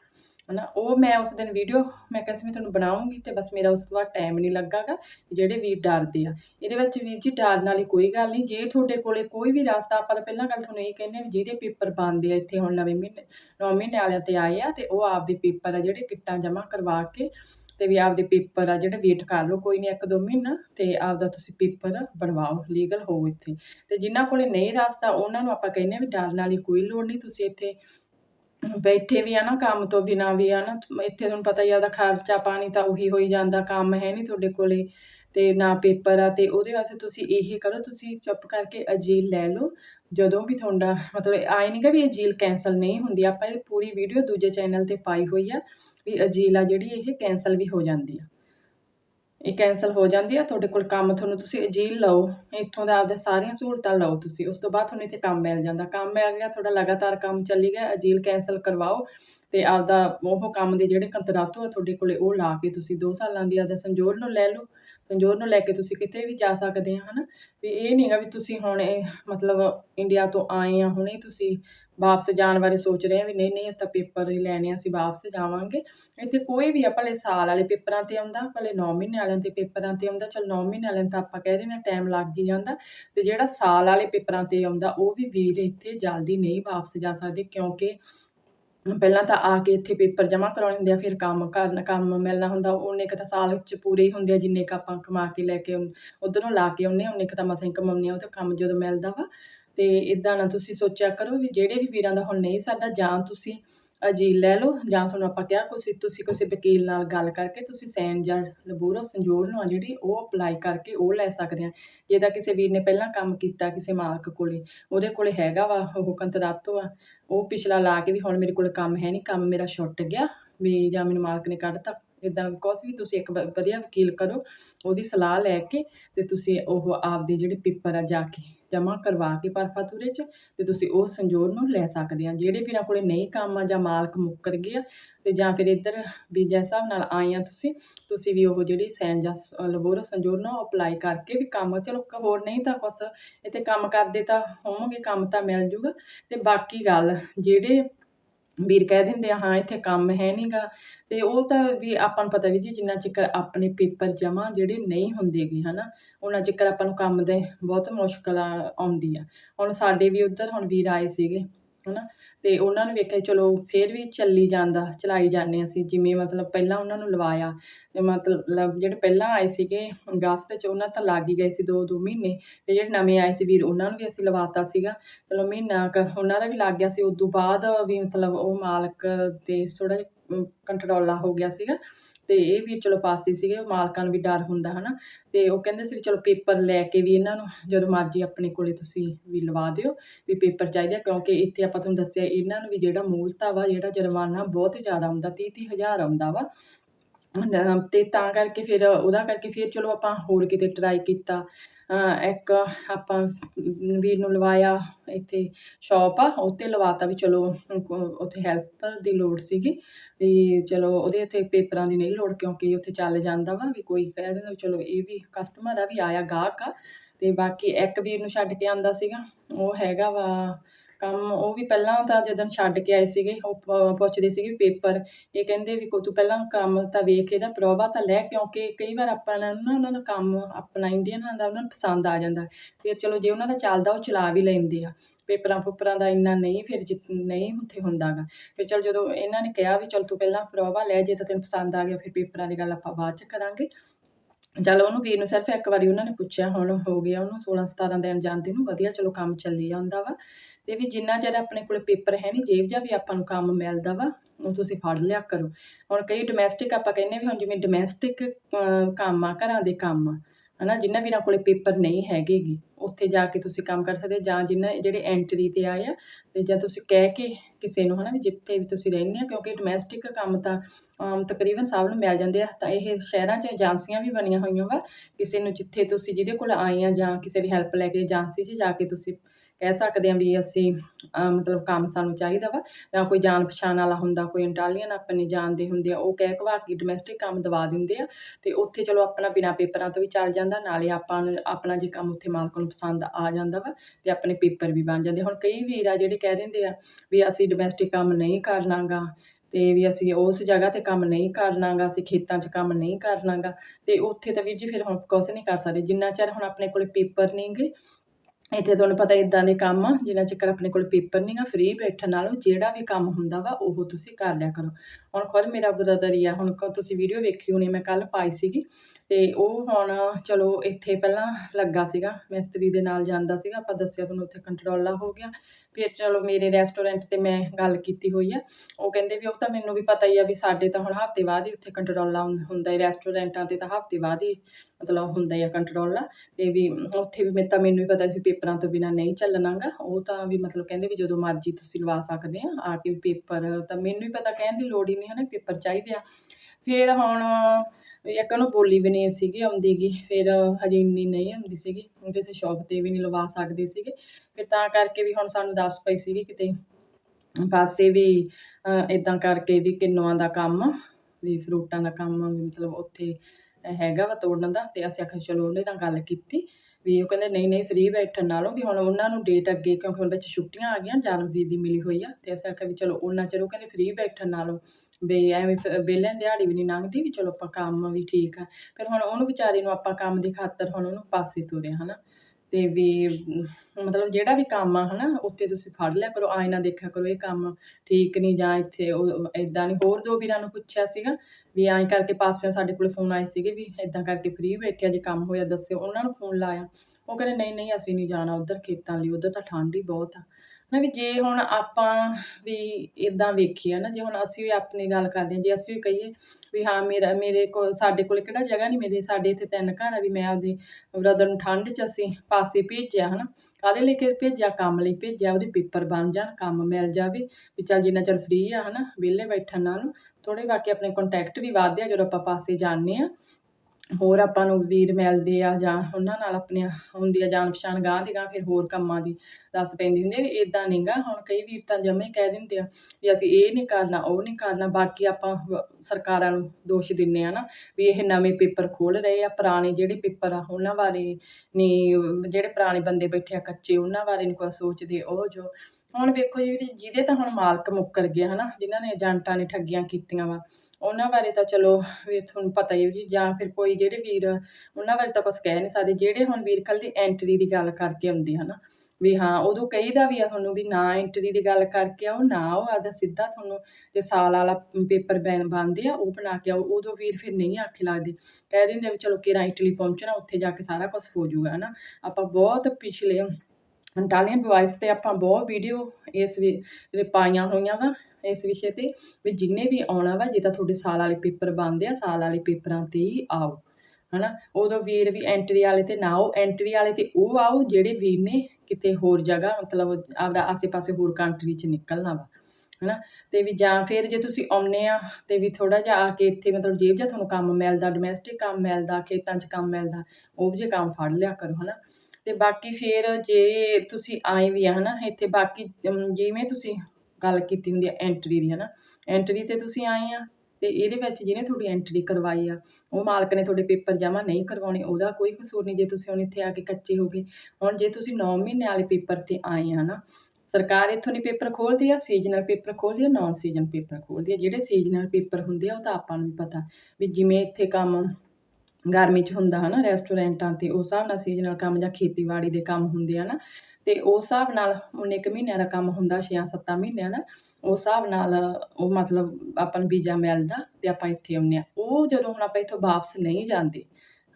ਹਨਾ, ਉਹ ਮੈਂ ਉਸ ਦਿਨ ਵੀਡੀਓ ਮੈਂ ਕਿਹਾ ਸੀ ਮੈਂ ਤੁਹਾਨੂੰ ਬਣਾਉਂਗੀ ਤੇ ਬਸ ਮੇਰਾ ਉਸ ਤੋਂ ਬਾਅਦ ਟਾਈਮ ਨਹੀਂ ਲੱਗਾਗਾ ਜਿਹੜੇ ਵੀਰ ਡਰਦੇ ਆ। ਇਹਦੇ ਵਿੱਚ ਵੀਰ ਜੀ ਡਰਨ ਵਾਲੀ ਕੋਈ ਗੱਲ ਨਹੀਂ ਜੇ ਤੁਹਾਡੇ ਕੋਲੇ ਕੋਈ ਵੀ ਰਸਤਾ, ਆਪਾਂ ਤਾਂ ਪਹਿਲਾਂ ਗੱਲ ਤੁਹਾਨੂੰ ਇਹ ਕਹਿੰਦੇ ਵੀ ਜਿਹਦੇ ਪੇਪਰ ਬਣਦੇ ਆ ਇੱਥੇ ਹੁਣ ਨਵੇਂ ਮਹੀਨੇ, ਨੌਂ ਮਹੀਨੇ ਵਾਲਿਆਂ ਤੇ ਆਏ ਆ, ਤੇ ਉਹ ਆਪਦੇ ਪੇਪਰ ਆ ਜਿਹੜੇ ਕਿੱਟਾਂ ਜਮ੍ਹਾਂ ਕਰਵਾ ਕੇ, ਤੇ ਵੀ ਆਪਦੇ ਪੇਪਰ ਆ ਜਿਹੜੇ ਵੇਟ ਕਰ ਲਓ ਕੋਈ ਨਹੀਂ ਇੱਕ ਦੋ ਮਹੀਨਾ, ਤੇ ਆਪਦਾ ਤੁਸੀਂ ਪੇਪਰ ਬਣਵਾਓ ਲੀਗਲ ਹੋ ਇੱਥੇ। ਤੇ ਜਿਨ੍ਹਾਂ ਕੋਲੇ ਨਹੀਂ ਰਸਤਾ, ਉਹਨਾਂ ਨੂੰ ਆਪਾਂ ਕਹਿੰਦੇ ਆ ਵੀ ਡਰਨ ਵਾਲੀ ਕੋਈ ਲੋੜ ਨਹੀਂ ਤੁਸੀਂ ਇੱਥੇ ਬੈਠੇ ਵੀ ਆ ਨਾ ਕੰਮ ਤੋਂ ਬਿਨਾਂ ਵੀ ਆ ਨਾ, ਇੱਥੇ ਤੁਹਾਨੂੰ ਪਤਾ ਹੀ ਆ ਉਹਦਾ ਖਰਚਾ ਪਾਣੀ ਤਾਂ ਉਹੀ ਹੋਈ ਜਾਂਦਾ, ਕੰਮ ਹੈ ਨਹੀਂ ਤੁਹਾਡੇ ਕੋਲੇ ਤੇ ਨਾ ਪੇਪਰ ਆ ਤੇ ਉਹਦੇ ਵਾਸਤੇ ਤੁਸੀਂ ਇਹ ਕਰੋ, ਤੁਸੀਂ ਚੁੱਪ ਕਰਕੇ ਅਜੀਲ ਲੈ ਲਓ, ਜਦੋਂ ਵੀ ਤੁਹਾਡਾ ਮਤਲਬ ਆਏ ਨਹੀਂਗਾ ਵੀ ਅਜੀਲ ਕੈਂਸਲ ਨਹੀਂ ਹੁੰਦੀ, ਆਪਾਂ ਇਹ ਪੂਰੀ ਵੀਡੀਓ ਦੂਜੇ ਚੈਨਲ ਤੇ ਪਾਈ ਹੋਈ ਆ ਵੀ ਅਜੀਲ ਆ ਜਿਹੜੀ ਇਹ ਕੈਂਸਲ ਵੀ ਹੋ ਜਾਂਦੀ ਆ। ਇਹ ਕੈਂਸਲ ਹੋ ਜਾਂਦੀ ਆ, ਤੁਹਾਡੇ ਕੋਲ ਕੰਮ ਤੁਹਾਨੂੰ ਤੁਸੀਂ ਅਜੀਲ ਲਓ। ਇੱਥੋਂ ਦਾ ਆਪਦੇ ਸਾਰੀਆਂ ਸਹੂਲਤਾਂ ਲਓ ਤੁਸੀਂ, ਉਸ ਤੋਂ ਬਾਅਦ ਤੁਹਾਨੂੰ ਇੱਥੇ ਕੰਮ ਮਿਲ ਜਾਂਦਾ। ਕੰਮ ਮਿਲ ਗਿਆ, ਤੁਹਾਡਾ ਲਗਾਤਾਰ ਕੰਮ ਚੱਲੀ ਗਿਆ ਅਜੀਲ ਕੈਂਸਲ ਕਰਵਾਓ ਤੇ ਆਪਦਾ ਉਹ ਕੰਮ ਦੇ ਜਿਹੜੇ ਕੰਤਰਾਤੋ ਆ ਤੁਹਾਡੇ ਕੋਲੇ ਉਹ ਲਾ ਕੇ ਤੁਸੀਂ 2 ਸਾਲਾਂ ਦੀ ਆਪਦਾ ਸੰਜੋਰ ਨੂੰ ਲੈ ਲਓ। ਸੰਜੋਰ ਨੂੰ ਲੈ ਕੇ ਤੁਸੀਂ ਕਿਤੇ ਵੀ ਜਾ ਸਕਦੇ ਆ, ਹਨਾ? ਵੀ ਇਹ ਨਹੀਂਗਾ ਵੀ ਤੁਸੀਂ ਹੁਣ ਇਹ ਮਤਲਬ ਇੰਡੀਆ ਤੋਂ ਆਏ ਆ, ਹੁਣੇ ਤੁਸੀਂ ਵਾਪਸ ਜਾਣ ਬਾਰੇ ਸੋਚ ਰਹੇ ਆ ਵੀ ਨਹੀਂ ਨਹੀਂ, ਅਸੀਂ ਤਾਂ ਪੇਪਰ ਹੀ ਲੈਣੇ ਆ, ਅਸੀਂ ਵਾਪਸ ਜਾਵਾਂਗੇ। ਇੱਥੇ ਕੋਈ ਵੀ ਆ, ਭਲੇ ਸਾਲ ਵਾਲੇ ਪੇਪਰਾਂ ਤੇ ਆਉਂਦਾ, ਭਲੇ 9 ਮਹੀਨੇ ਵਾਲਿਆਂ ਤੇ ਪੇਪਰਾਂ ਤੇ ਆਉਂਦਾ, ਚਲ 9 ਮਹੀਨੇ ਵਾਲਿਆਂ ਤਾਂ ਆਪਾਂ ਕਹਿ ਰਹੇ ਨੇ ਟਾਈਮ ਲੱਗ ਹੀ ਜਾਂਦਾ। ਤੇ ਜਿਹੜਾ ਸਾਲ ਵਾਲੇ ਪੇਪਰਾਂ ਤੇ ਆਉਂਦਾ, ਉਹ ਵੀ ਵੀਰ ਇੱਥੇ ਜਲਦੀ ਨਹੀਂ ਵਾਪਸ ਜਾ ਸਕਦੇ ਕਿਉਂਕਿ ਪਹਿਲਾਂ ਤਾਂ ਆ ਕੇ ਇੱਥੇ ਪੇਪਰ ਜਮ੍ਹਾਂ ਕਰਾਉਣੇ ਹੁੰਦੇ ਆ, ਫਿਰ ਕੰਮ ਕਰਨ, ਕੰਮ ਮਿਲਣਾ ਹੁੰਦਾ, ਉਹਨੇ ਕੁ ਤਾਂ ਸਾਲ ਚ ਪੂਰੇ ਹੀ ਹੁੰਦੇ ਆ, ਜਿੰਨੇ ਕੁ ਆਪਾਂ ਕਮਾ ਕੇ ਲੈ ਕੇ ਉਧਰੋਂ ਲਾ ਕੇ ਆਉਂਦੇ ਹਾਂ ਉਹਨੇ ਕੁ ਤਾਂ ਮਸਾਂ ਹੀ ਕਮਾਉਂਦੇ ਆ, ਉਹ ਤਾਂ ਕੰਮ ਜਦੋਂ ਮਿਲਦਾ ਵਾ। ਤੇ ਇਦਾਂ ਨਾ ਤੁਸੀਂ ਸੋਚਿਆ ਕਰੋ ਵੀ ਜਿਹੜੇ ਵੀ ਵੀਰਾਂ ਦਾ ਹੁਣ ਨਹੀਂ ਸਰਦਾ ਜਾਂ ਤੁਸੀਂ ਅਜੀਲ ਲੈ ਲਓ, ਜਾਂ ਤੁਹਾਨੂੰ ਆਪਾਂ ਕਿਹਾ ਕੁਛ ਤੁਸੀਂ ਕਿਸੇ ਵਕੀਲ ਨਾਲ ਗੱਲ ਕਰਕੇ ਤੁਸੀਂ ਸੈਨ ਜਾਂ ਲਬੋਰੋ, ਸੰਜੋਰ ਨੂੰ ਆ ਜਿਹੜੀ ਉਹ ਅਪਲਾਈ ਕਰਕੇ ਉਹ ਲੈ ਸਕਦੇ ਆ। ਜੇ ਤਾਂ ਕਿਸੇ ਵੀਰ ਨੇ ਪਹਿਲਾਂ ਕੰਮ ਕੀਤਾ ਕਿਸੇ ਮਾਲਕ ਕੋਲੇ, ਉਹਦੇ ਕੋਲੇ ਹੈਗਾ ਵਾ, ਉਹ ਕੰਤਰਾਤੋ ਆ। ਉਹ ਪਿਛਲਾ ਲਾ ਕੇ ਵੀ ਹੁਣ ਮੇਰੇ ਕੋਲ ਕੰਮ ਹੈ ਨਹੀਂ, ਕੰਮ ਮੇਰਾ ਛੁੱਟ ਗਿਆ, ਵੀ ਜਾਂ ਮੈਨੂੰ ਮਾਲਕ ਨੇ ਕੱਢਤਾ। ਇਦਾਂ ਕੁਛ ਵੀ ਤੁਸੀਂ ਇੱਕ ਵ- ਵਧੀਆ ਵਕੀਲ ਕਰੋ, ਉਹਦੀ ਸਲਾਹ ਲੈ ਕੇ ਤੇ ਤੁਸੀਂ ਉਹ ਆਪਦੇ ਜਿਹੜੇ ਪੇਪਰ ਆ ਜਾ ਕੇ ਜਮ੍ਹਾਂ ਕਰਵਾ ਕੇ ਪਰਫਾਤੂਰੇ 'ਚ ਤੇ ਤੁਸੀਂ ਉਹ ਸੰਜੋਰ ਨੂੰ ਲੈ ਸਕਦੇ ਆ। ਜਿਹੜੇ ਵੀਰਾਂ ਕੋਲੇ ਨਹੀਂ ਕੰਮ ਆ ਜਾਂ ਮਾਲਕ ਮੁੱਕਰ ਗਿਆ ਤੇ ਜਾਂ ਫਿਰ ਇੱਧਰ ਵੀ ਜਿਸ ਹਿਸਾਬ ਨਾਲ ਆਏ ਆ ਤੁਸੀਂ ਤੁਸੀਂ ਵੀ ਉਹ ਜਿਹੜੀ ਸੈਨ ਜਾਂ ਸ- ਲਬੋਰੋ ਸੰਜੋਰ ਨੂੰ ਅਪਲਾਈ ਕਰਕੇ ਵੀ ਕੰਮ ਚਲੋ ਕ- ਹੋਰ ਨਹੀਂ ਤਾਂ ਕੁਛ, ਇੱਥੇ ਕੰਮ ਕਰਦੇ ਤਾਂ ਹੋਵੋਗੇ, ਕੰਮ ਤਾਂ ਮਿਲ ਜੂਗਾ। ਤੇ ਬਾਕੀ ਗੱਲ, ਜਿਹੜੇ ਵੀਰ ਕਹਿ ਦਿੰਦੇ ਆ, ਹਾਂ, ਇੱਥੇ ਕੰਮ ਹੈ ਨਹੀਂਗਾ ਤੇ ਉਹ ਤਾਂ ਵੀ ਆਪਾਂ ਨੂੰ ਪਤਾ ਵੀ ਜੀ, ਜਿੰਨਾ ਚਿਕਰ ਆਪਣੇ ਪੇਪਰ ਜਮਾ ਜਿਹੜੇ ਨਹੀਂ ਹੁੰਦੇਗੇ ਹਨਾ, ਉਹਨਾਂ ਚਿਕਰ ਆਪਾਂ ਨੂੰ ਕੰਮ ਦੇ ਬਹੁਤ ਮੁਸ਼ਕਲ ਆਉਂਦੀ ਆ ਹੁਣ ਸਾਡੇ ਵੀ ਉੱਧਰ ਹੁਣ ਵੀਰ ਆਏ ਸੀਗੇ। ਹਨਾ, ਤੇ ਉਹਨਾਂ ਨੂੰ ਵੇਖਿਆ ਚਲੋ ਫੇਰ ਵੀ ਚੱਲੀ ਜਾਂਦਾ, ਚਲਾਈ ਜਾਂਦੇ ਅਸੀਂ, ਜਿਵੇਂ ਮਤਲਬ ਪਹਿਲਾਂ ਉਹਨਾਂ ਨੂੰ ਲਵਾਇਆ ਮਤਲਬ ਜਿਹੜੇ ਪਹਿਲਾਂ ਆਏ ਸੀਗੇ, ਅਗਸਤ 'ਚ ਉਹਨਾਂ ਤਾਂ ਲੱਗ ਹੀ ਗਏ ਸੀ ਦੋ ਦੋ ਮਹੀਨੇ, ਤੇ ਜਿਹੜੇ ਨਵੇਂ ਆਏ ਸੀ ਵੀਰ ਉਹਨਾਂ ਨੂੰ ਵੀ ਅਸੀਂ ਲਵਾਤਾ ਸੀਗਾ, ਚਲੋ ਮਹੀਨਾ ਕੁ ਉਹਨਾਂ ਦਾ ਵੀ ਲੱਗ ਗਿਆ ਸੀ ਉਸ ਤੋਂ ਬਾਅਦ ਵੀ ਮਤਲਬ ਉਹ ਮਾਲਕ ਤੇ ਥੋੜਾ ਜਿਹਾ ਕੰਟਰੋਲਾ ਹੋ ਗਿਆ ਸੀਗਾ ਤੇ ਇਹ ਵੀ ਚਲੋ ਪਾਸੇ ਸੀਗੇ ਮਾਲਕਾਂ ਨੂੰ ਵੀ ਡਰ ਹੁੰਦਾ ਹਨਾ। ਤੇ ਉਹ ਕਹਿੰਦੇ ਸੀ ਵੀ ਚਲੋ ਪੇਪਰ ਲੈ ਕੇ ਵੀ ਇਹਨਾਂ ਨੂੰ, ਜਦੋਂ ਮਰਜ਼ੀ ਆਪਣੇ ਕੋਲੇ ਤੁਸੀਂ ਵੀ ਲਵਾ ਦਿਓ ਵੀ ਪੇਪਰ ਚਾਹੀਦਾ, ਕਿਉਂਕਿ ਇੱਥੇ ਆਪਾਂ ਤੁਹਾਨੂੰ ਦੱਸਿਆ ਇਹਨਾਂ ਨੂੰ ਵੀ ਜਿਹੜਾ ਮੂਲਤਾ ਵਾ, ਜਿਹੜਾ ਜੁਰਮਾਨਾ ਬਹੁਤ ਹੀ ਜ਼ਿਆਦਾ ਆਉਂਦਾ ਤੀਹ ਤੀਹ ਹਜ਼ਾਰ ਆਉਂਦਾ ਵਾ। ਤੇ ਤਾਂ ਕਰਕੇ ਫਿਰ, ਉਹਦਾ ਕਰਕੇ ਫਿਰ ਚਲੋ ਆਪਾਂ ਹੋਰ ਕਿਤੇ ਟਰਾਈ ਕੀਤਾ। ਇੱਕ ਆਪਾਂ ਵੀਰ ਨੂੰ ਲਵਾਇਆ ਇੱਥੇ ਸ਼ਾਪ ਆ ਉੱਤੇ ਲਵਾਤਾ ਵੀ ਚਲੋ ਉੱਥੇ ਹੈਲਪ ਦੀ ਲੋੜ ਸੀਗੀ ਵੀ ਚਲੋ ਉਹਦੇ ਇੱਥੇ ਪੇਪਰਾਂ ਦੀ ਨਹੀਂ ਲੋੜ ਕਿਉਂਕਿ ਉੱਥੇ ਚੱਲ ਜਾਂਦਾ ਵਾ ਵੀ ਕੋਈ ਕਹਿ ਦਿੰਦਾ ਵੀ ਚਲੋ ਇਹ ਵੀ ਕਸਟਮਰ ਆ ਵੀ ਆਇਆ ਗਾਹਕ ਆ ਤੇ ਬਾਕੀ ਇੱਕ ਵੀਰ ਨੂੰ ਛੱਡ ਕੇ ਆਂਦਾ ਸੀਗਾ, ਉਹ ਹੈਗਾ ਵਾ ਕੰਮ, ਉਹ ਵੀ ਪਹਿਲਾਂ ਤਾਂ ਜਦੋਂ ਛੱਡ ਕੇ ਆਏ ਸੀਗੇ, ਉਹ ਪ- ਪੁੱਛਦੇ ਸੀਗੇ ਵੀ ਪੇਪਰ, ਇਹ ਕਹਿੰਦੇ ਵੀ ਕੋ, ਤੂੰ ਪਹਿਲਾਂ ਕੰਮ ਤਾਂ ਵੇਖ ਇਹਦਾ ਪ੍ਰੋਵਾ ਤਾਂ ਲੈ, ਕਿਉਂਕਿ ਕਈ ਵਾਰ ਆਪਾਂ ਨੂੰ ਨਾ ਉਹਨਾਂ ਦਾ ਕੰਮ ਆਪਣਾ ਇੰਡੀਅਨ ਹੁੰਦਾ ਉਹਨਾਂ ਨੂੰ ਪਸੰਦ ਆ ਜਾਂਦਾ। ਫਿਰ ਚਲੋ ਜੇ ਉਹਨਾਂ ਦਾ ਚੱਲਦਾ, ਉਹ ਚਲਾ ਵੀ ਲੈਂਦੇ ਆ। ਪੇਪਰਾਂ ਪੂਪਰਾਂ ਦਾ ਇੰਨਾ ਨਹੀਂ, ਫਿਰ ਜਿ ਨਹੀਂ ਉੱਥੇ ਹੁੰਦਾ ਗਾ। ਫਿਰ ਚਲ ਜਦੋਂ ਇਹਨਾਂ ਨੇ ਕਿਹਾ ਵੀ ਚਲ ਤੂੰ ਪਹਿਲਾਂ ਪ੍ਰੋਵਾ ਲੈ, ਜੇ ਤਾਂ ਤੈਨੂੰ ਪਸੰਦ ਆ ਗਿਆ, ਫਿਰ ਪੇਪਰਾਂ ਦੀ ਗੱਲ ਆਪਾਂ ਬਾਅਦ ਚ ਕਰਾਂਗੇ। ਚਲ ਉਹਨੂੰ ਵੀਰ ਨੂੰ ਸਿਰਫ ਇੱਕ ਵਾਰੀ ਉਹਨਾਂ ਨੇ ਪੁੱਛਿਆ, ਹੁਣ ਹੋ ਗਿਆ ਉਹਨੂੰ 16 17 ਦਿਨ ਜਾਂਦੇ ਨੂੰ ਵਧੀਆ ਚਲੋ ਕੰਮ ਚੱਲੀ ਜਾਂਦਾ ਵਾ। ਤੇ ਵੀ ਜਿੰਨਾ ਚਿਰ ਆਪਣੇ ਕੋਲ ਪੇਪਰ ਹੈ ਨਹੀਂ, ਜੇਬ ਜਾ ਵੀ ਆਪਾਂ ਨੂੰ ਕੰਮ ਮਿਲਦਾ ਵਾ, ਉਹ ਤੁਸੀਂ ਫੜ ਲਿਆ ਕਰੋ। ਹੁਣ ਕਈ ਡੋਮੈਸਟਿਕ ਆਪਾਂ ਕਹਿੰਦੇ ਵੀ ਹੁਣ ਜਿਵੇਂ ਡੋਮੈਸਟਿਕ ਕੰਮ ਆ, ਘਰਾਂ ਦੇ ਕੰਮ ਆ, ਹਨਾ ਜਿਨ੍ਹਾਂ ਵੀਰਾਂ ਕੋਲੇ ਪੇਪਰ ਨਹੀਂ ਹੈਗੇ ਉੱਥੇ ਜਾ ਕੇ ਤੁਸੀਂ ਕੰਮ ਕਰ ਸਕਦੇ, ਜਾਂ ਜਿਨ੍ਹਾਂ ਜਿਹੜੇ ਐਂਟਰੀ ਤੇ ਆਏ ਆ, ਤੇ ਜਾਂ ਤੁਸੀਂ ਕਹਿ ਕੇ ਕਿਸੇ ਨੂੰ, ਹਨਾ, ਵੀ ਜਿੱਥੇ ਵੀ ਤੁਸੀਂ ਰਹਿੰਦੇ ਆ ਕਿਉਂਕਿ ਡੋਮੈਸਟਿਕ ਕੰਮ ਤਾਂ ਤਕਰੀਬਨ ਸਭ ਨੂੰ ਮਿਲ ਜਾਂਦੇ ਆ, ਤਾਂ ਇਹ ਸ਼ਹਿਰਾਂ 'ਚ ਏਜੰਸੀਆਂ ਵੀ ਬਣੀਆਂ ਹੋਈਆਂ ਵਾ, ਕਿਸੇ ਨੂੰ ਜਿੱਥੇ ਤੁਸੀਂ ਜਿਹਦੇ ਕੋਲ ਆਏ ਆ, ਜਾਂ ਕਿਸੇ ਦੀ ਹੈਲਪ ਲੈ ਕੇ ਏਜੰਸੀ 'ਚ ਜਾ ਕੇ ਤੁਸੀਂ ਕਹਿ ਸਕਦੇ ਹਾਂ ਵੀ ਅਸੀਂ ਮਤਲਬ ਕੰਮ ਸਾਨੂੰ ਚਾਹੀਦਾ ਵਾ, ਜਾਂ ਕੋਈ ਜਾਣ ਪਛਾਣ ਵਾਲਾ ਹੁੰਦਾ, ਕੋਈ ਇਟਾਲੀਅਨ ਆਪਣੇ ਜਾਣਦੇ ਹੁੰਦੇ ਆ, ਉਹ ਕਹਿ ਕਵਾ ਕੇ ਡੋਮੈਸਟਿਕ ਕੰਮ ਦਵਾ ਦਿੰਦੇ ਆ, ਤੇ ਉੱਥੇ ਚਲੋ ਆਪਣਾ ਬਿਨਾਂ ਪੇਪਰਾਂ ਤੋਂ ਵੀ ਚੱਲ ਜਾਂਦਾ, ਨਾਲੇ ਆਪਾਂ ਨੂੰ ਆਪਣਾ ਜੇ ਕੰਮ ਉੱਥੇ ਮਾਲਕ ਨੂੰ ਪਸੰਦ ਆ ਜਾਂਦਾ ਵਾ, ਤੇ ਆਪਣੇ ਪੇਪਰ ਵੀ ਬਣ ਜਾਂਦੇ ਹੁਣ ਕਈ ਵੀਰ ਆ ਜਿਹੜੇ ਕਹਿ ਦਿੰਦੇ ਆ ਵੀ ਅਸੀਂ ਡੋਮੈਸਟਿਕ ਕੰਮ ਨਹੀਂ ਕਰਨਾਗਾ, ਤੇ ਵੀ ਅਸੀਂ ਉਸ ਜਗ੍ਹਾ ਤੇ ਕੰਮ ਨਹੀਂ ਕਰਨਾਗਾ, ਅਸੀਂ ਖੇਤਾਂ 'ਚ ਕੰਮ ਨਹੀਂ ਕਰਨਾਗਾ, ਤੇ ਉੱਥੇ ਤਾਂ ਵੀਰ ਜੀ ਫਿਰ ਹੁਣ ਕੁਛ ਨਹੀਂ ਕਰ ਸਕਦੇ, ਜਿੰਨਾ ਚਿਰ ਹੁਣ ਆਪਣੇ ਕੋਲੇ ਪੇਪਰ ਨਹੀਂਗੇ ਇੱਥੇ ਤੁਹਾਨੂੰ ਪਤਾ ਇਦਾਂ ਦੇ ਕੰਮ ਆ ਜਿੰਨਾ ਚਿਰ ਆਪਣੇ ਕੋਲ ਪੇਪਰ ਨਹੀਂਗਾ ਫ੍ਰੀ ਬੈਠਣ ਨਾਲੋਂ ਜਿਹੜਾ ਵੀ ਕੰਮ ਹੁੰਦਾ ਵਾ, ਉਹ ਤੁਸੀਂ ਕਰ ਲਿਆ ਕਰੋ। ਹੁਣ ਖੁਦ ਮੇਰਾ ਬ੍ਰਦਰ ਹੀ ਆ, ਹੁਣ ਕ- ਤੁਸੀਂ ਵੀਡੀਓ ਵੇਖੀ ਹੋਣੀ ਮੈਂ ਕੱਲ ਪਾਈ ਸੀਗੀ। ਤੇ ਉਹ ਹੁਣ ਚਲੋ ਇੱਥੇ ਪਹਿਲਾਂ ਲੱਗਾ ਸੀਗਾ, ਮਿਸਤਰੀ ਦੇ ਨਾਲ ਜਾਂਦਾ ਸੀਗਾ, ਆਪਾਂ ਦੱਸਿਆ ਤੁਹਾਨੂੰ ਉੱਥੇ ਕੰਟਰੋਲਾ ਹੋ ਗਿਆ। ਫਿਰ ਚਲੋ ਮੇਰੇ ਰੈਸਟੋਰੈਂਟ ਤੇ ਮੈਂ ਗੱਲ ਕੀਤੀ ਹੋਈ ਆ। ਉਹ ਕਹਿੰਦੇ ਵੀ ਉਹ ਤਾਂ ਮੈਨੂੰ ਵੀ ਪਤਾ ਹੀ ਆ ਵੀ ਸਾਡੇ ਤਾਂ ਹੁਣ ਹਫ਼ਤੇ ਬਾਅਦ ਹੀ ਉੱਥੇ ਕੰਟਰੋਲਾ ਹੁੰਦਾ ਹੀ ਰੈਸਟੋਰੈਂਟਾਂ ਤੇ ਤਾਂ ਹਫ਼ਤੇ ਬਾਅਦ ਹੀ ਮਤਲਬ ਹੁੰਦਾ ਹੀ ਆ ਕੰਟਰੋਲਾ। ਤੇ ਵੀ ਉੱਥੇ ਵੀ ਮੈਂ ਤਾਂ ਮੈਨੂੰ ਵੀ ਪਤਾ ਸੀ ਪੇਪਰਾਂ ਤੋਂ ਬਿਨਾ ਨਹੀਂ ਚੱਲਣਾਗਾ। ਉਹ ਤਾਂ ਵੀ ਮਤਲਬ ਕਹਿੰਦੇ ਵੀ ਜਦੋਂ ਮਰਜ਼ੀ ਤੁਸੀਂ ਲਵਾ ਸਕਦੇ ਆ ਆ ਕੇ ਪੇਪਰ ਤਾਂ ਮੈਨੂੰ ਵੀ ਪਤਾ ਕਹਿਣ ਦੀ ਲੋੜ ਹੀ ਨਹੀਂ ਹੈ ਨਾ ਪੇਪਰ ਚਾਹੀਦੇ ਆ। ਫਿਰ ਹੁਣ ਇੱਕ ਉਹਨੂੰ ਬੋਲੀ ਵੀ ਨਹੀਂ ਸੀਗੀ ਆਉਂਦੀਗੀ ਫਿਰ ਹਜੇ ਇੰਨੀ ਨਹੀਂ ਆਉਂਦੀ ਸੀਗੀ ਕਿਸੇ ਸ਼ੌਪ ਤੇ ਵੀ ਨਹੀਂ ਲਵਾ ਸਕਦੇ ਸੀਗੇ। ਫਿਰ ਤਾਂ ਕਰਕੇ ਵੀ ਹੁਣ ਸਾਨੂੰ ਦੱਸ ਪਈ ਸੀਗੀ ਕਿਤੇ ਪਾਸੇ ਵੀ ਇਦਾਂ ਕਰਕੇ ਵੀ ਕਿੰਨੂਆਂ ਦਾ ਕੰਮ, ਵੀ ਫਰੂਟਾਂ ਦਾ ਕੰਮ ਵੀ ਮਤਲਬ ਉੱਥੇ ਹੈਗਾ ਵਾ ਤੋੜਨ ਦਾ, ਤੇ ਅਸੀਂ ਆਖਿਆ ਚਲੋ ਉਹਨੇ ਨਾਲ ਗੱਲ ਕੀਤੀ, ਵੀ ਉਹ ਕਹਿੰਦੇ ਨਹੀਂ ਨਹੀਂ ਫ੍ਰੀ ਬੈਠਣ ਨਾਲੋਂ ਵੀ ਹੁਣ ਉਹਨਾਂ ਨੂੰ ਡੇਟ ਅੱਗੇ ਕਿਉਂਕਿ ਹੁਣ ਵਿੱਚ ਛੁੱਟੀਆਂ ਆ ਗਈਆਂ, ਜਨਵਰੀ ਦੀ ਮਿਲੀ ਹੋਈ ਆ, ਤੇ ਅਸੀਂ ਆਖਿਆ ਵੀ ਚਲੋ ਉਹਨਾਂ ਚਿਰ ਉਹ ਕਹਿੰਦੇ ਫ੍ਰੀ ਬੈਠਣ ਨਾਲੋਂ ਵੀ ਐਵੇਂ ਵਿਹਲਿਆਂ ਦਿਹਾੜੀ ਵੀ ਨਹੀਂ ਲੰਘਦੀ ਵੀ ਚਲੋ ਆਪਾਂ ਕੰਮ ਵੀ ਠੀਕ ਆ। ਫਿਰ ਹੁਣ ਉਹਨੂੰ ਵਿਚਾਰੀ ਨੂੰ ਆਪਾਂ ਕੰਮ ਦੀ ਖਾਤਰ ਹੁਣ ਉਹਨੂੰ ਪਾਸੇ ਤੁਰਿਆ, ਹਨਾ। ਤੇ ਵੀ ਮਤਲਬ ਜਿਹੜਾ ਵੀ ਕੰਮ ਆ, ਹਨਾ ਉੱਤੇ ਤੁਸੀਂ ਫੜ ਲਿਆ ਕਰੋ, ਆਏ ਨਾ ਦੇਖਿਆ ਕਰੋ ਇਹ ਕੰਮ ਠੀਕ ਨਹੀਂ ਜਾਂ ਇੱਥੇ ਉਹ ਇਦਾਂ ਨਹੀਂ ਹੋਰ ਦੋ ਵੀਰਾਂ ਨੂੰ ਪੁੱਛਿਆ ਸੀਗਾ ਵੀ ਐਂ ਕਰਕੇ ਪਾਸਿਓਂ ਸਾਡੇ ਕੋਲ ਫੋਨ ਆਏ ਸੀਗੇ ਵੀ ਇਦਾਂ ਕਰਕੇ ਫ੍ਰੀ ਬੈਠਿਆ ਜੇ ਕੰਮ ਹੋਇਆ ਦੱਸਿਓ। ਉਹਨਾਂ ਨੂੰ ਫੋਨ ਲਾਇਆ। ਉਹ ਕਹਿੰਦੇ, ਨਹੀਂ ਨਹੀਂ, ਅਸੀਂ ਨਹੀਂ ਜਾਣਾ, ਉਧਰ ਖੇਤਾਂ ਲਈ, ਉਧਰ ਤਾਂ ਠੰਡ ਹੀ ਬਹੁਤ ਆ। ਨਾ ਵੀ ਜੇ ਹੁਣ ਆਪਾਂ ਵੀ ਇਦਾਂ ਵੇਖੀਏ ਨਾ, ਜੇ ਹੁਣ ਅਸੀਂ ਵੀ ਆਪਣੀ ਗੱਲ ਕਰਦੇ ਹਾਂ, ਜੇ ਅਸੀਂ ਵੀ ਕਹੀਏ ਵੀ ਹਾਂ, ਮੇਰਾ, ਮੇਰੇ ਕੋਲ, ਸਾਡੇ ਕੋਲ ਕਿਹੜਾ ਜਗ੍ਹਾ ਨਹੀਂ ਮੇਰੇ ਸਾਡੇ ਇੱਥੇ ਤਿੰਨ ਘਰ ਆ ਵੀ ਮੈਂ ਆਪਦੇ ਬ੍ਰਦਰ ਨੂੰ ਠੰਡ 'ਚ ਅਸੀਂ ਪਾਸੇ ਭੇਜਿਆ, ਹਨਾ। ਕਾਹਦੇ ਲਈ ਕਿ ਭੇਜਿਆ? ਕੰਮ ਲਈ ਭੇਜਿਆ, ਉਹਦੇ ਪੇਪਰ ਬਣ ਜਾਣ, ਕੰਮ ਮਿਲ ਜਾਵੇ, ਵੀ ਚੱਲ ਜਿੰਨਾ ਚਿਰ ਫ੍ਰੀ ਆ, ਹਨਾ, ਵਿਹਲੇ ਬੈਠਣ ਨਾਲ ਥੋੜੇ ਬਾਕੀ ਆਪਣੇ ਕੰਟੈਕਟ ਵੀ ਵੱਧਦੇ ਆ, ਜਦੋਂ ਆਪਾਂ ਪਾਸੇ ਜਾਂਦੇ ਆ ਹੋਰ ਆਪਾਂ ਨੂੰ ਵੀਰ ਮਿਲਦੇ ਆ ਜਾਂ ਉਹਨਾਂ ਨਾਲ ਆਪਣੀਆਂ ਹੁੰਦੀ ਆ ਜਾਣ ਪਛਾਣ ਗਾਂਹ ਦੀ ਗਾਂਹ, ਫਿਰ ਹੋਰ ਕੰਮਾਂ ਦੀ ਦੱਸ ਪੈਂਦੀ ਹੁੰਦੀ ਆ ਵੀ ਇਦਾਂ ਨਹੀਂਗਾ ਹੁਣ ਕਈ ਵੀਰ ਤਾਂ ਜਮੇ ਕਹਿ ਦਿੰਦੇ ਆ ਵੀ ਅਸੀਂ ਇਹ ਨਹੀਂ ਕਰਨਾ, ਉਹ ਨਹੀਂ ਕਰਨਾ, ਬਾਕੀ ਆਪਾਂ ਸਰਕਾਰਾਂ ਨੂੰ ਦੋਸ਼ ਦਿੰਨੇ ਆ ਨਾ ਵੀ ਇਹ ਨਵੇਂ ਪੇਪਰ ਖੋਲ ਰਹੇ ਆ, ਪੁਰਾਣੇ ਜਿਹੜੇ ਪੇਪਰ ਆ, ਉਹਨਾਂ ਬਾਰੇ ਨਹੀਂ ਜਿਹੜੇ ਪੁਰਾਣੇ ਬੰਦੇ ਬੈਠੇ ਆ ਕੱਚੇ, ਉਹਨਾਂ ਬਾਰੇ ਨਹੀਂ ਕੋਈ ਸੋਚਦੇ, ਉਹ ਜੋ। ਹੁਣ ਵੇਖੋ ਜਿਹੜੇ ਜਿਹਦੇ ਤਾਂ ਹੁਣ ਮਾਲਕ ਮੁੱਕਰ ਗਿਆ ਹਨਾ, ਜਿਨ੍ਹਾਂ ਨੇ ਏਜੰਟਾਂ ਨੇ ਠੱਗੀਆਂ ਕੀਤੀਆਂ ਵਾ ਉਹਨਾਂ ਬਾਰੇ ਤਾਂ ਚਲੋ ਵੀ ਤੁਹਾਨੂੰ ਪਤਾ ਹੀ ਹੈ ਜੀ, ਜਾਂ ਫਿਰ ਕੋਈ ਜਿਹੜੇ ਵੀਰ, ਉਹਨਾਂ ਬਾਰੇ ਤਾਂ ਕੁਝ ਕਹਿ ਨਹੀਂ ਸਕਦੇ। ਜਿਹੜੇ ਹੁਣ ਵੀਰ ਕੱਲੀ ਐਂਟਰੀ ਦੀ ਗੱਲ ਕਰਕੇ ਆਉਂਦੇ ਹਨਾ ਵੀ ਹਾਂ, ਉਦੋਂ ਕਹੀਦਾ ਵੀ ਆ ਤੁਹਾਨੂੰ ਵੀ ਨਾ ਐਂਟਰੀ ਦੀ ਗੱਲ ਕਰਕੇ ਆਓ, ਨਾ ਉਹ ਆਦਾ ਸਿੱਧਾ ਤੁਹਾਨੂੰ ਜੇ ਸਾਲ ਵਾਲਾ ਪੇਪਰ ਬੈਨ ਬਣਦੇ ਆ, ਉਹ ਬਣਾ ਕੇ ਆਓ, ਉਦੋਂ ਵੀਰ ਫਿਰ ਨਹੀਂ ਆਖੇ ਲੱਗਦੇ। ਕਹਿ ਦਿੰਦੇ ਵੀ ਚਲੋ ਕਿਹੜਾ ਇਟਲੀ ਪਹੁੰਚਣਾ, ਉੱਥੇ ਜਾ ਕੇ ਸਾਰਾ ਕੁਝ ਹੋ ਜਾਊਗਾ, ਹਨਾ। ਆਪਾਂ ਬਹੁਤ ਪਿਛਲੇ ਇਟਾਲੀਅਨ ਵੌਇਸ ਤੇ ਆਪਾਂ ਬਹੁਤ ਵੀਡੀਓ ਇਸ ਵੀ ਪਾਈਆਂ ਹੋਈਆਂ ਵਾ ਇਸ ਵਿਸ਼ੇ ਤੇ ਵੀ ਜਿੰਨੇ ਵੀ ਆਉਣਾ ਵਾ, ਜੇ ਤਾਂ ਤੁਹਾਡੇ ਸਾਲ ਵਾਲੇ ਪੇਪਰ ਬਣਦੇ ਆ, ਸਾਲ ਵਾਲੇ ਪੇਪਰਾਂ ਤੇ ਹੀ ਆਓ, ਹਨਾ? ਉਦੋਂ ਵੀਰ ਵੀ ਐਂਟਰੀ ਵਾਲੇ ਤੇ ਨਾ ਆਓ ਐਂਟਰੀ ਵਾਲੇ ਤੇ ਉਹ ਆਓ ਜਿਹੜੇ ਵੀਰ ਨੇ ਕਿਤੇ ਹੋਰ ਜਗ੍ਹਾ, ਮਤਲਬ ਆਪਦਾ ਆਸੇ-ਪਾਸੇ ਹੋਰ ਕੰਟਰੀ 'ਚ ਨਿਕਲਣਾ ਵਾ, ਹਨਾ? ਤੇ ਵੀ ਜਾਂ ਫਿਰ ਜੇ ਤੁਸੀਂ ਆਉਨੇ ਆ ਤੇ ਵੀ ਥੋੜਾ ਜਿਹਾ ਆ ਕੇ ਇੱਥੇ ਮਤਲਬ ਜੇਬ ਜਿਹਾ ਤੁਹਾਨੂੰ ਕੰਮ ਮਿਲਦਾ ਡੋਮੈਸਟਿਕ ਕੰਮ ਮਿਲਦਾ, ਖੇਤਾਂ 'ਚ ਕੰਮ ਮਿਲਦਾ, ਉਹ ਵੀ ਜਿਹੇ ਕੰਮ ਫੜ ਲਿਆ ਕਰੋ, ਹਨਾ? ਤੇ ਬਾਕੀ ਫਿਰ ਜੇ ਤੁਸੀਂ ਆਏ ਵੀ ਆ, ਹਨਾ? ਇੱਥੇ ਬਾਕੀ ਜਿਵੇਂ ਤੁਸੀਂ ਗੱਲ ਕੀਤੀ ਹੁੰਦੀ ਹੈ ਐਂਟਰੀ ਦੀ, ਹਨਾ? ਐਂਟਰੀ ਤੇ ਤੁਸੀਂ ਆਏ ਆ ਤੇ ਇਹਦੇ ਵਿੱਚ ਜਿਹਨੇ ਤੁਹਾਡੀ ਐਂਟਰੀ ਕਰਵਾਈ ਆ, ਉਹ ਮਾਲਕ ਨੇ ਤੁਹਾਡੇ ਪੇਪਰ ਜਮ੍ਹਾਂ ਨਹੀਂ ਕਰਵਾਉਣੇ, ਉਹਦਾ ਕੋਈ ਕਸੂਰ ਨਹੀਂ ਜੇ ਤੁਸੀਂ ਹੁਣ ਇੱਥੇ ਆ ਕੇ ਕੱਚੇ ਹੋ ਗਏ। ਹੁਣ ਜੇ ਤੁਸੀਂ 9 ਮਹੀਨੇ ਵਾਲੇ ਪੇਪਰ ਤੇ ਆਏ ਆ ਨਾ ਸਰਕਾਰ ਇੱਥੋਂ ਨਹੀਂ ਪੇਪਰ ਖੋਲਦੀ ਆ ਸੀਜ਼ਨਲ ਪੇਪਰ ਖੋਲਦੀ ਆ ਨਾਨ ਸੀਜ਼ਨ ਪੇਪਰ ਖੋਲਦੀ ਆ। ਜਿਹੜੇ ਸੀਜ਼ਨਲ ਪੇਪਰ ਹੁੰਦੇ ਆ, ਉਹ ਤਾਂ ਆਪਾਂ ਨੂੰ ਵੀ ਪਤਾ ਵੀ ਜਿਵੇਂ ਇੱਥੇ ਕੰਮ ਗਰਮੀ 'ਚ ਹੁੰਦਾ, ਹਨਾ? ਰੈਸਟੋਰੈਂਟਾਂ ਤੇ ਉਸ ਹਿਸਾਬ ਨਾਲ ਸੀਜ਼ਨਲ ਕੰਮ ਜਾਂ ਖੇਤੀਬਾੜੀ ਦੇ ਕੰਮ ਹੁੰਦੇ ਆ ਨਾ ਤੇ ਉਸ ਹਿਸਾਬ ਨਾਲ ਉਨੇ ਕੁ ਮਹੀਨਿਆਂ ਦਾ ਕੰਮ ਹੁੰਦਾ 6-7 ਮਹੀਨਿਆਂ ਦਾ ਉਸ ਹਿਸਾਬ ਨਾਲ ਉਹ ਮਤਲਬ ਆਪਾਂ ਨੂੰ ਵੀਜ਼ਾ ਮਿਲਦਾ ਤੇ ਆਪਾਂ ਇੱਥੇ ਆਉਂਦੇ ਆ ਉਹ ਜਦੋਂ ਹੁਣ ਆਪਾਂ ਇੱਥੋਂ ਵਾਪਸ ਨਹੀਂ ਜਾਂਦੇ,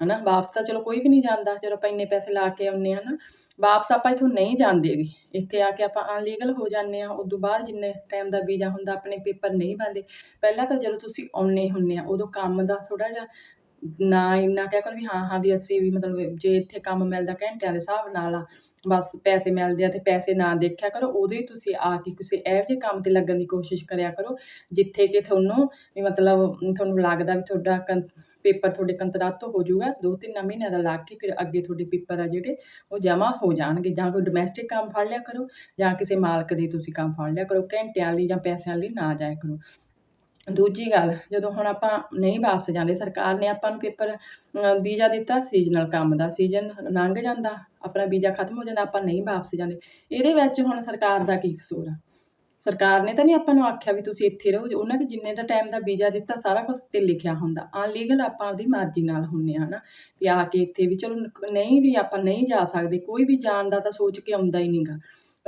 ਹਨਾ, ਵਾਪਸ ਤਾਂ ਚਲੋ ਕੋਈ ਵੀ ਨਹੀਂ ਜਾਂਦਾ ਜਦੋਂ ਆਪਾਂ ਇੰਨੇ ਪੈਸੇ ਲਾ ਕੇ ਆਉਂਦੇ ਆ ਨਾ ਵਾਪਸ ਆਪਾਂ ਇੱਥੋਂ ਨਹੀਂ ਜਾਂਦੇ ਗੇ ਇੱਥੇ ਆ ਕੇ ਆਪਾਂ ਅਨਲੀਗਲ ਹੋ ਜਾਂਦੇ ਆ ਉਦੋਂ ਬਾਅਦ ਜਿੰਨੇ ਟਾਈਮ ਦਾ ਵੀਜ਼ਾ ਹੁੰਦਾ, ਆਪਣੇ ਪੇਪਰ ਨਹੀਂ ਬਣਦੇ। ਪਹਿਲਾਂ ਤਾਂ ਜਦੋਂ ਤੁਸੀਂ ਆਉਣੇ ਹੁੰਨੇ ਆ ਉਦੋਂ ਕੰਮ ਦਾ ਥੋੜਾ ਜਿਹਾ ਨਾ ਇੰਨਾ ਕਹਿ ਕਰ ਵੀ ਹਾਂ ਹਾਂ ਵੀ ਅਸੀਂ ਵੀ ਮਤਲਬ ਜੇ ਇੱਥੇ ਕੰਮ ਮਿਲਦਾ, ਘੰਟਿਆਂ ਦੇ ਹਿਸਾਬ ਨਾਲ ਆ ਬਸ ਪੈਸੇ ਮਿਲਦੇ ਆ ਤੇ ਪੈਸੇ ਨਾ ਦੇਖਿਆ ਕਰੋ, ਉਦੋਂ ਹੀ ਤੁਸੀਂ ਆ ਕੇ ਕਿਸੇ ਇਹੋ ਜਿਹੇ ਕੰਮ ਤੇ ਲੱਗਣ ਦੀ ਕੋਸ਼ਿਸ਼ ਕਰਿਆ ਕਰੋ, ਜਿੱਥੇ ਕਿ ਤੁਹਾਨੂੰ ਵੀ ਮਤਲਬ ਤੁਹਾਨੂੰ ਲੱਗਦਾ ਵੀ ਤੁਹਾਡਾ ਕੰ- ਪੇਪਰ ਤੁਹਾਡੇ ਕੰਤਰਾਤ ਤੋਂ ਹੋ ਜਾਊਗਾ, ਦੋ ਤਿੰਨ ਮਹੀਨਿਆਂ ਦਾ ਲਾ ਕੇ ਫਿਰ ਅੱਗੇ ਤੁਹਾਡੇ ਪੇਪਰ ਆ ਜਿਹੜੇ, ਉਹ ਜਮ੍ਹਾਂ ਹੋ ਜਾਣਗੇ। ਜਾਂ ਕੋਈ ਡੋਮੈਸਟਿਕ ਕੰਮ ਫੜ ਲਿਆ ਕਰੋ, ਜਾਂ ਕਿਸੇ ਮਾਲਕ ਦੇ ਤੁਸੀਂ ਕੰਮ ਫੜ ਲਿਆ ਕਰੋ, ਘੰਟਿਆਂ ਲਈ ਜਾਂ ਪੈਸਿਆਂ ਲਈ ਨਾ ਜਾਇਆ ਕਰੋ। ਦੂਜੀ ਗੱਲ, ਜਦੋਂ ਹੁਣ ਆਪਾਂ ਨਹੀਂ ਵਾਪਸ ਜਾਂਦੇ, ਸਰਕਾਰ ਨੇ ਆਪਾਂ ਨੂੰ ਪੇਪਰ ਵੀਜ਼ਾ ਦਿੱਤਾ ਸੀਜ਼ਨਲ ਕੰਮ ਦਾ ਸੀਜ਼ਨ ਲੰਘ ਜਾਂਦਾ, ਆਪਣਾ ਵੀਜ਼ਾ ਖਤਮ ਹੋ ਜਾਂਦਾ, ਆਪਾਂ ਨਹੀਂ ਵਾਪਸ ਜਾਂਦੇ। ਇਹਦੇ ਵਿੱਚ ਹੁਣ ਸਰਕਾਰ ਦਾ ਕੀ ਕਸੂਰ ਆ? ਸਰਕਾਰ ਨੇ ਤਾਂ ਨਹੀਂ ਆਪਾਂ ਨੂੰ ਆਖਿਆ ਵੀ ਤੁਸੀਂ ਇੱਥੇ ਰਹੋ, ਉਹਨਾਂ 'ਤੇ ਜਿੰਨੇ ਦਾ ਟਾਈਮ ਦਾ ਵੀਜ਼ਾ ਦਿੱਤਾ, ਸਾਰਾ ਕੁਝ ਉੱਤੇ ਲਿਖਿਆ ਹੁੰਦਾ। ਅਨਲੀਗਲ ਆਪਾਂ ਆਪਦੀ ਮਰਜ਼ੀ ਨਾਲ ਹੁੰਨੇ ਆ, ਹਨਾ? ਵੀ ਆ ਕੇ ਇੱਥੇ ਵੀ ਚਲੋ, ਨਹੀਂ ਵੀ ਆਪਾਂ ਨਹੀਂ ਜਾ ਸਕਦੇ, ਕੋਈ ਵੀ ਜਾਣ ਦਾ ਤਾਂ ਸੋਚ ਕੇ ਆਉਂਦਾ ਹੀ ਨਹੀਂਗਾ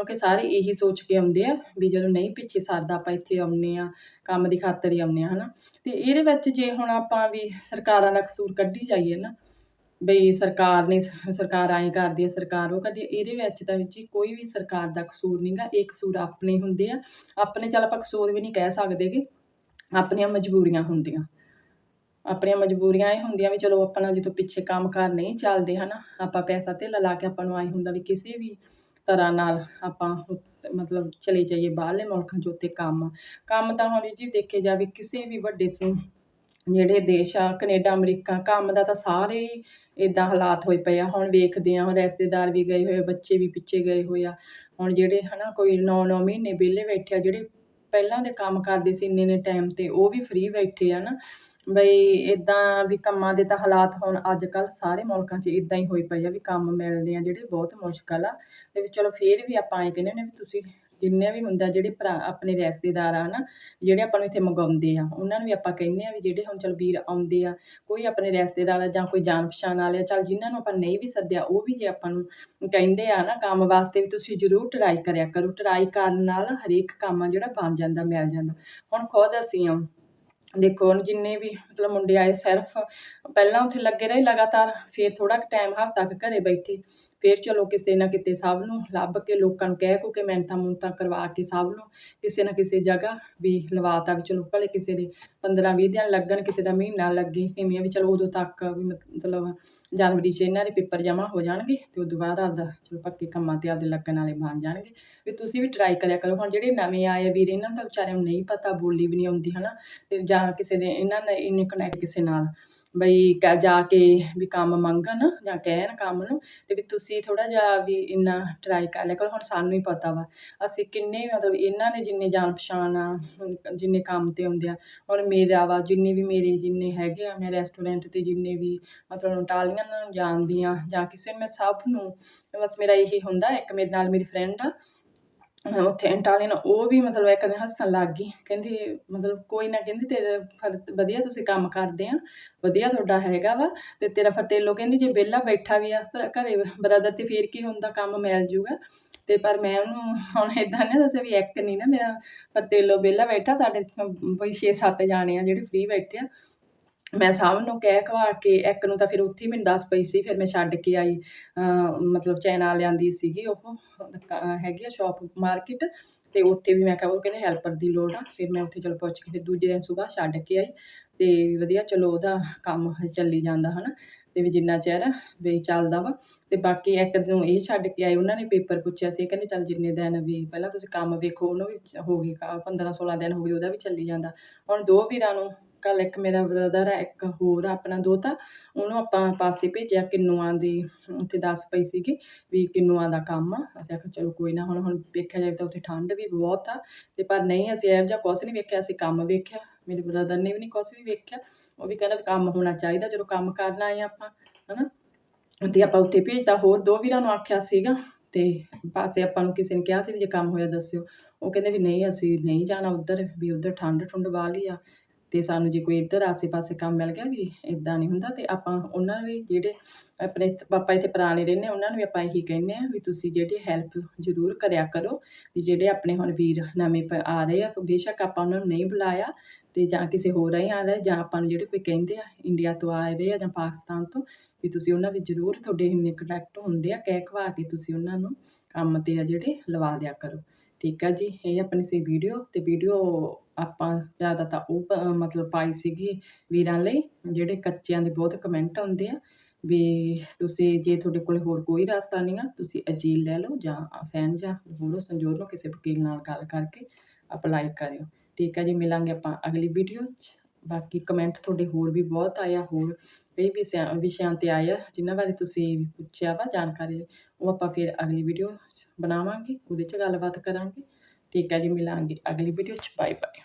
ਕਿਉਂਕਿ ਸਾਰੇ ਇਹੀ ਸੋਚ ਕੇ ਆਉਂਦੇ ਆ ਵੀ ਜਦੋਂ ਨਹੀਂ ਪਿੱਛੇ ਸਰਦਾ ਆਪਾਂ ਇੱਥੇ ਆਉਂਦੇ ਆ ਕੰਮ ਦੀ ਖਾਤਰ ਹੀ ਆਉਂਦੇ ਆ ਹਨਾ। ਤੇ ਇਹਦੇ ਵਿੱਚ ਜੇ ਹੁਣ ਆਪਾਂ ਵੀ ਸਰਕਾਰਾਂ ਦਾ ਕਸੂਰ ਕੱਢੀ ਜਾਈਏ ਨਾ, ਬਈ ਸਰਕਾਰ ਨੇ ਸਰਕਾਰ ਐਂ ਕਰਦੀ ਹੈ ਸਰਕਾਰ ਉਹ ਕਰਦੀ ਹੈ ਇਹਦੇ ਵਿੱਚ ਤਾਂ ਜੀ ਕੋਈ ਵੀ ਸਰਕਾਰ ਦਾ ਕਸੂਰ ਨਹੀਂਗਾ ਇਹ ਕਸੂਰ ਆਪਣੇ ਹੁੰਦੇ ਆ। ਆਪਣੇ ਚੱਲ ਆਪਾਂ ਕਸੂਰ ਵੀ ਨਹੀਂ ਕਹਿ ਸਕਦੇ ਕਿ ਆਪਣੀਆਂ ਮਜਬੂਰੀਆਂ ਹੁੰਦੀਆਂ। ਆਪਣੀਆਂ ਮਜਬੂਰੀਆਂ ਇਹ ਹੁੰਦੀਆਂ ਵੀ ਚਲੋ ਆਪਣਾ ਜਦੋਂ ਪਿੱਛੇ ਕੰਮਕਾਰ ਨਹੀਂ ਚੱਲਦੇ, ਹਨਾ, ਆਪਾਂ ਪੈਸਾ ਧੇਲਾ ਲਾ ਕੇ ਆਪਾਂ ਨੂੰ ਆਏ ਹੁੰਦਾ ਵੀ ਕਿਸੇ ਵੀ ਤਰ੍ਹਾਂ ਨਾਲ ਆਪਾਂ ਮਤਲਬ ਚਲੇ ਜਾਈਏ ਬਾਹਰਲੇ ਮੁਲਕਾਂ 'ਚ ਉੱਥੇ ਕੰਮ। ਕੰਮ ਤਾਂ ਹੁਣ ਜੀ ਦੇਖੇ ਜਾਵੇ ਕਿਸੇ ਵੀ ਵੱਡੇ ਤੋਂ ਜਿਹੜੇ ਦੇਸ਼ ਆ ਕੈਨੇਡਾ ਅਮਰੀਕਾ ਕੰਮ ਦਾ ਤਾਂ ਸਾਰੇ ਹੀ ਇਦਾਂ ਹਾਲਾਤ ਹੋਏ ਪਏ ਆ। ਹੁਣ ਵੇਖਦੇ ਆ ਹੁਣ ਰਿਸ਼ਤੇਦਾਰ ਵੀ ਗਏ ਹੋਏ ਆ, ਬੱਚੇ ਵੀ ਪਿੱਛੇ ਗਏ ਹੋਏ ਆ। ਹੁਣ ਜਿਹੜੇ ਹਨਾ ਕੋਈ 9-9 ਮਹੀਨੇ ਵਿਹਲੇ ਬੈਠੇ ਆ ਜਿਹੜੇ ਪਹਿਲਾਂ ਦੇ ਕੰਮ ਕਰਦੇ ਸੀ ਇੰਨੇ ਨੇ ਟਾਈਮ ਤੇ ਉਹ ਵੀ ਫ੍ਰੀ ਬੈਠੇ ਆ ਨਾ। ਬਈ ਇਦਾਂ ਵੀ ਕੰਮਾਂ ਦੇ ਤਾਂ ਹਾਲਾਤ ਹੁਣ ਅੱਜ ਕੱਲ ਸਾਰੇ ਮੁਲਕਾਂ 'ਚ ਇਦਾਂ ਹੀ ਹੋਈ ਪਏ ਆ ਵੀ ਕੰਮ ਮਿਲਦੇ ਆ ਜਿਹੜੇ ਬਹੁਤ ਮੁਸ਼ਕਲ ਆ। ਤੇ ਵੀ ਚਲੋ ਫੇਰ ਵੀ ਆਪਾਂ ਇਹ ਕਹਿੰਦੇ ਨੇ ਵੀ ਤੁਸੀਂ ਜਿੰਨੇ ਵੀ ਹੁੰਦਾ ਜਿਹੜੇ ਭਰਾ ਆਪਣੇ ਰਿਸ਼ਤੇਦਾਰ ਆ ਨਾ, ਜਿਹੜੇ ਆਪਾਂ ਨੂੰ ਇੱਥੇ ਮੰਗਾਉਂਦੇ ਆ, ਉਹਨਾਂ ਨੂੰ ਵੀ ਆਪਾਂ ਕਹਿੰਦੇ ਆ ਵੀ ਜਿਹੜੇ ਹੁਣ ਚਲ ਵੀਰ ਆਉਂਦੇ ਆ, ਕੋਈ ਆਪਣੇ ਰਿਸ਼ਤੇਦਾਰ ਆ ਜਾਂ ਕੋਈ ਜਾਣ ਪਛਾਣ ਵਾਲੇ ਆ, ਚੱਲ ਜਿਨ੍ਹਾਂ ਨੂੰ ਆਪਾਂ ਨਹੀਂ ਵੀ ਸੱਦਿਆ, ਉਹ ਵੀ ਜੇ ਆਪਾਂ ਨੂੰ ਕਹਿੰਦੇ ਆ ਨਾ ਕੰਮ ਵਾਸਤੇ ਵੀ ਤੁਸੀਂ ਜ਼ਰੂਰ ਟਰਾਈ ਕਰਿਆ ਕਰੋ। ਟਰਾਈ ਕਰਨ ਨਾਲ ਹਰੇਕ ਕੰਮ ਆ ਜਿਹੜਾ ਬਣ ਜਾਂਦਾ, ਮਿਲ ਜਾਂਦਾ। ਹੁਣ ਖੁਦ ਅਸੀਂ ਆ ਦੇਖੋ ਹੁਣ ਜਿੰਨੇ ਵੀ ਮਤਲਬ ਮੁੰਡੇ ਆਏ ਸਿਰਫ ਪਹਿਲਾਂ ਉੱਥੇ ਲੱਗੇ ਰਹੇ ਲਗਾਤਾਰ, ਫਿਰ ਥੋੜਾ ਕੁ ਟਾਈਮ ਹਫ਼ਤਾ ਕੁ ਘਰੇ ਬੈਠੇ। ਫਿਰ ਚਲੋ ਕਿਸੇ ਨਾ ਕਿਤੇ ਸਭ ਨੂੰ ਲੱਭ ਕੇ ਲੋਕਾਂ ਨੂੰ ਕਹਿ ਕੂ ਕੇ ਮਿਹਨਤਾਂ ਮੁਹਨਤਾਂ ਕਰਵਾ ਕੇ ਸਭ ਨੂੰ ਕਿਸੇ ਨਾ ਕਿਸੇ ਜਗ੍ਹਾ ਵੀ ਲਵਾਤਾ ਵੀ ਚਲੋ, ਭਲੇ ਕਿਸੇ ਦੇ 15 20 ਦਿਨ ਲੱਗਣ, ਕਿਸੇ ਦਾ ਮਹੀਨਾ ਲੱਗੇ, ਕਿਵੇਂ ਆ ਵੀ ਚਲੋ ਉਦੋਂ ਤੱਕ ਵੀ ਮਤਲਬ ਜਨਵਰੀ 'ਚ ਇਹਨਾਂ ਦੇ ਪੇਪਰ ਜਮ੍ਹਾਂ ਹੋ ਜਾਣਗੇ ਤੇ ਉਦੋਂ ਬਾਅਦ ਆਪਦਾ ਚਲੋ ਪੱਕੇ ਕੰਮਾਂ ਤੇ ਆਪਦੇ ਲੱਗਣ ਵਾਲੇ ਬਣ ਜਾਣਗੇ। ਵੀ ਤੁਸੀਂ ਵੀ ਟਰਾਈ ਕਰਿਆ ਕਰੋ। ਹੁਣ ਜਿਹੜੇ ਨਵੇਂ ਆਏ ਆ ਵੀਰ, ਇਹਨਾਂ ਨੂੰ ਤਾਂ ਵਿਚਾਰਿਆਂ ਨੂੰ ਨਹੀਂ ਪਤਾ, ਬੋਲੀ ਵੀ ਨਹੀਂ ਆਉਂਦੀ, ਹਨਾ? ਤੇ ਜਾਂ ਕਿਸੇ ਦੇ, ਇਹਨਾਂ ਨੇ ਇੰਨੇ ਕਨੈਕਟ ਕਿਸੇ ਨਾਲ ਬਈ ਕ, ਜਾ ਕੇ ਵੀ ਕੰਮ ਮੰਗਣ ਜਾਂ ਕਹਿਣ ਕੰਮ ਨੂੰ, ਤੇ ਵੀ ਤੁਸੀਂ ਥੋੜਾ ਜਿਹਾ ਵੀ ਇੰਨਾ ਟਰਾਈ ਕਰ ਲਿਆ ਕਰੋ। ਹੁਣ ਸਾਨੂੰ ਹੀ ਪਤਾ ਵਾ, ਅਸੀਂ ਕਿੰਨੇ ਮਤਲਬ ਇਹਨਾਂ ਨੇ ਜਿੰਨੇ ਜਾਣ ਪਛਾਣ ਆ ਜਿੰਨੇ ਕੰਮ ਤੇ ਹੁੰਦੇ ਆ, ਹੁਣ ਮੇਰਾ ਵਾ ਜਿੰਨੇ ਵੀ ਮੇਰੇ ਜਿੰਨੇ ਹੈਗੇ ਆ, ਮੈਂ ਰੈਸਟੋਰੈਂਟ ਤੇ ਜਿੰਨੇ ਵੀ ਮਤਲਬ ਇਟਾਲੀਅਨ ਨੂੰ ਜਾਣਦੀ ਆ ਜਾਂ ਕਿਸੇ, ਮੈਂ ਸਭ ਨੂੰ, ਬਸ ਮੇਰਾ ਇਹੀ ਹੁੰਦਾ, ਇੱਕ ਮੇਰੇ ਨਾਲ ਮੇਰੀ ਫਰੈਂਡ ਆ ਉੱਥੇ ਇਟਾਲੀਅਨ ਉਹ ਵੀ ਮਤਲਬ ਇੱਕ ਦਿਨ ਹੱਸਣ ਲੱਗ ਗਈ। ਕਹਿੰਦੀ, ਮਤਲਬ ਕੋਈ ਨਾ ਕਹਿੰਦੀ, ਤੇਰੇ ਫਰ ਵਧੀਆ ਤੁਸੀਂ ਕੰਮ ਕਰਦੇ ਆ, ਵਧੀਆ ਤੁਹਾਡਾ ਹੈਗਾ ਵਾ, ਤੇ ਤੇਰਾ ਫਰਤੇਲੋ ਕਹਿੰਦੀ, ਜੇ ਵਿਹਲਾ ਬੈਠਾ ਵੀ ਆ ਪਰ ਘਰੇ ਬ੍ਰਦਰ ਤੇ ਫੇਰ ਕੀ ਹੁੰਦਾ, ਕੰਮ ਮਿਲ ਜੂਗਾ। ਤੇ ਪਰ ਮੈਂ ਉਹਨੂੰ ਹੁਣ ਇਦਾਂ ਨਾ ਦੱਸਿਆ ਵੀ ਇੱਕ ਨਹੀਂ ਨਾ ਮੇਰਾ ਫਰਤੇਲੋ ਵਿਹਲਾ ਬੈਠਾ, ਸਾਡੇ ਕੋਈ 6-7 ਜਾਣੇ ਆ ਜਿਹੜੇ ਫ੍ਰੀ ਬੈਠੇ ਆ। ਮੈਂ ਸਭ ਨੂੰ ਕਹਿ ਕਵਾ ਕੇ ਇੱਕ ਨੂੰ ਤਾਂ ਫਿਰ ਉੱਥੇ ਹੀ ਮੈਨੂੰ ਦੱਸ ਪਈ ਸੀ, ਫਿਰ ਮੈਂ ਛੱਡ ਕੇ ਆਈ। ਮਤਲਬ ਚੈਨਾ ਲਿਆਂਦੀ ਸੀਗੀ ਉਹ, ਅਹ ਹੈਗੀ ਆ ਸ਼ਾਪ ਮਾਰਕੀਟ ਤੇ ਉੱਥੇ ਵੀ ਮੈਂ ਕਿਹਾ ਉਹ ਕਹਿੰਦੇ ਹੈਲਪਰ ਦੀ ਲੋੜ ਆ, ਫਿਰ ਮੈਂ ਉੱਥੇ ਚਲੋ ਪੁੱਛ ਕੇ ਫਿਰ ਦੂਜੇ ਦਿਨ ਸਵੇਰ ਛੱਡ ਕੇ ਆਈ ਤੇ ਵਧੀਆ ਚਲੋ ਉਹਦਾ ਕੰਮ ਚੱਲੀ ਜਾਂਦਾ ਹਨਾ, ਤੇ ਵੀ ਜਿੰਨਾ ਚਿਰ ਵੀ ਚੱਲਦਾ ਵਾ। ਤੇ ਬਾਕੀ ਇੱਕ ਨੂੰ ਇਹ ਛੱਡ ਕੇ ਆਏ, ਉਹਨਾਂ ਨੇ ਪੇਪਰ ਪੁੱਛਿਆ ਸੀ, ਕਹਿੰਦੇ ਚੱਲ ਜਿੰਨੇ ਦਿਨ ਵੀ ਪਹਿਲਾਂ ਤੁਸੀਂ ਕੰਮ ਵੇਖੋ, ਉਹਨੂੰ ਵੀ ਹੋ ਗਈ 15 16 ਦਿਨ ਹੋ ਗਏ ਉਹਦਾ ਵੀ ਚੱਲੀ ਜਾਂਦਾ। ਹੁਣ ਦੋ ਵੀਰਾਂ ਨੂੰ ਕੱਲ ਇੱਕ ਮੇਰਾ ਬ੍ਰਦਰ ਆ ਇੱਕ ਹੋਰ ਆ ਆਪਣਾ ਦੋਤਾ, ਉਹਨੂੰ ਆਪਾਂ ਪਾਸੇ ਭੇਜਿਆ ਕਿੰਨੂਆਂ ਦੀ, ਉੱਥੇ ਦੱਸ ਪਈ ਸੀਗੀ ਵੀ ਕਿੰਨੂਆਂ ਦਾ ਕੰਮ ਆ। ਅਸੀਂ ਆਖਿਆ, ਚਲੋ ਕੋਈ ਨਾ, ਹੁਣ ਹੁਣ ਵੇਖਿਆ ਜਾਵੇ ਤਾਂ ਉੱਥੇ ਠੰਡ ਵੀ ਬਹੁਤ ਆ ਤੇ ਪਰ ਨਹੀਂ, ਅਸੀਂ ਇਹੋ ਜਿਹਾ ਕੁਛ ਨਹੀਂ ਵੇਖਿਆ, ਅਸੀਂ ਕੰਮ ਵੇਖਿਆ। ਮੇਰੇ ਬ੍ਰਦਰ ਨੇ ਵੀ ਨਹੀਂ ਕੁਛ ਵੀ ਵੇਖਿਆ। ਉਹ ਵੀ ਕਹਿੰਦਾ ਵੀ ਕੰਮ ਹੋਣਾ ਚਾਹੀਦਾ, ਜਦੋਂ ਕੰਮ ਕਰਨ ਆਏ ਆਪਾਂ, ਹਨਾ? ਤੇ ਆਪਾਂ ਉੱਥੇ ਭੇਜਤਾ, ਹੋਰ ਦੋ ਵੀਰਾਂ ਨੂੰ ਆਖਿਆ ਸੀਗਾ ਤੇ ਪਾਸੇ ਆਪਾਂ ਨੂੰ ਕਿਸੇ ਨੇ ਕਿਹਾ ਸੀ ਵੀ ਜੇ ਕੰਮ ਹੋਇਆ ਦੱਸਿਓ। ਉਹ ਕਹਿੰਦੇ ਵੀ ਨਹੀਂ, ਅਸੀਂ ਨਹੀਂ ਜਾਣਾ ਉੱਧਰ, ਵੀ ਉੱਧਰ ਠੰਡ ਠੁੰਡ ਵਾਲੀ ਆ। ਤੇ ਸਾਨੂੰ ਜੇ ਕੋਈ ਇੱਧਰ ਆਸੇ-ਪਾਸੇ ਕੰਮ ਮਿਲ ਗਿਆ ਵੀ ਇਦਾਂ ਨਹੀਂ ਹੁੰਦਾ ਤੇ ਆਪਾਂ ਉਹਨਾਂ ਵੀ ਜਿਹੜੇ ਆਪਣੇ ਇੱਥੇ- ਪਾਪਾ ਇੱਥੇ ਪੁਰਾਣੇ ਰਹਿੰਦੇ ਹਾਂ ਉਹਨਾਂ ਨੂੰ ਵੀ ਆਪਾਂ ਇਹੀ ਕਹਿੰਦੇ ਆ ਵੀ ਤੁਸੀਂ ਜਿਹੜੀ ਹੈਲਪ ਜ਼ਰੂਰ ਕਰਿਆ ਕਰੋ ਵੀ ਜਿਹੜੇ ਆਪਣੇ ਹੁਣ ਵੀਰ ਨਵੇਂ ਪ- ਆ ਰਹੇ ਆ, ਬੇਸ਼ੱਕ ਆਪਾਂ ਉਹਨਾਂ ਨੂੰ ਨਹੀਂ ਬੁਲਾਇਆ ਤੇ ਜਾਂ ਕਿਸੇ ਹੋਰ ਰਾਹੀਂ ਆ ਰਿਹਾ ਜਾਂ ਆਪਾਂ ਨੂੰ ਜਿਹੜੇ ਕੋਈ ਕਹਿੰਦੇ ਆ ਇੰਡੀਆ ਤੋਂ ਆ ਰਹੇ ਆ ਜਾਂ ਪਾਕਿਸਤਾਨ ਤੋਂ ਵੀ ਤੁਸੀਂ ਉਹਨਾਂ ਦੇ ਜ਼ਰੂਰ ਤੁਹਾਡੇ ਇੰਨੇ ਕੰਟੈਕਟ ਹੁੰਦੇ ਆ, ਕਹਿ ਖਵਾ ਕੇ ਤੁਸੀਂ ਉਹਨਾਂ ਨੂੰ ਕੰਮ ਤੇ ਆ ਜਿਹੜੇ ਲਵਾ ਦਿਆ ਕਰੋ। ਠੀਕ ਆ ਜੀ, ਇਹ ਆਪਣੀ ਸੀ ਵੀਡੀਓ ਤੇ ਵੀਡੀਓ ਆਪਾਂ ਜ਼ਿਆਦਾ ਤਾਂ ਉਹ ਪ- ਮਤਲਬ ਪਾਈ ਸੀਗੀ ਵੀਰਾਂ ਲਈ, ਜਿਹੜੇ ਕੱਚਿਆਂ ਦੇ ਬਹੁਤ ਕਮੈਂਟ ਆਉਂਦੇ ਆ ਵੀ ਤੁਸੀਂ ਜੇ ਤੁਹਾਡੇ ਕੋਲ ਹੋਰ ਕੋਈ ਰਸਤਾ ਨਹੀਂ ਆ, ਤੁਸੀਂ ਅਜੀਲ ਲੈ ਲਓ ਜਾਂ ਅਸੈਨ ਜਾਂ ਹੋਰ ਸੰਜੋਰ ਲਓ ਕਿਸੇ ਵਕੀਲ ਨਾਲ ਗੱਲ ਕਰਕੇ ਅਪਲਾਈ ਕਰਿਓ। ਠੀਕ ਹੈ ਜੀ, ਮਿਲਾਂਗੇ ਆਪਾਂ ਅਗਲੀ ਵੀਡੀਓ 'ਚ। ਬਾਕੀ ਕਮੈਂਟ ਤੁਹਾਡੇ ਹੋਰ ਵੀ ਬਹੁਤ ਆਇਆ ਹੋਰ ਕਈ ਵਿਸ਼ਿਆਂ ਵਿਸ਼ਿਆਂ 'ਤੇ ਆਏ ਆ, ਜਿਨ੍ਹਾਂ ਬਾਰੇ ਤੁਸੀਂ ਪੁੱਛਿਆ ਵਾ ਜਾਣਕਾਰੀ, ਉਹ ਆਪਾਂ ਫਿਰ ਅਗਲੀ ਵੀਡੀਓ 'ਚ ਬਣਾਵਾਂਗੇ, ਉਹਦੇ 'ਚ ਗੱਲਬਾਤ ਕਰਾਂਗੇ। ਠੀਕ ਹੈ ਜੀ ਮਿਲਾਂਗੇ। ਅਗਲੀ ਵੀਡੀਓ 'ਚ ਬਾਏ ਬਾਏ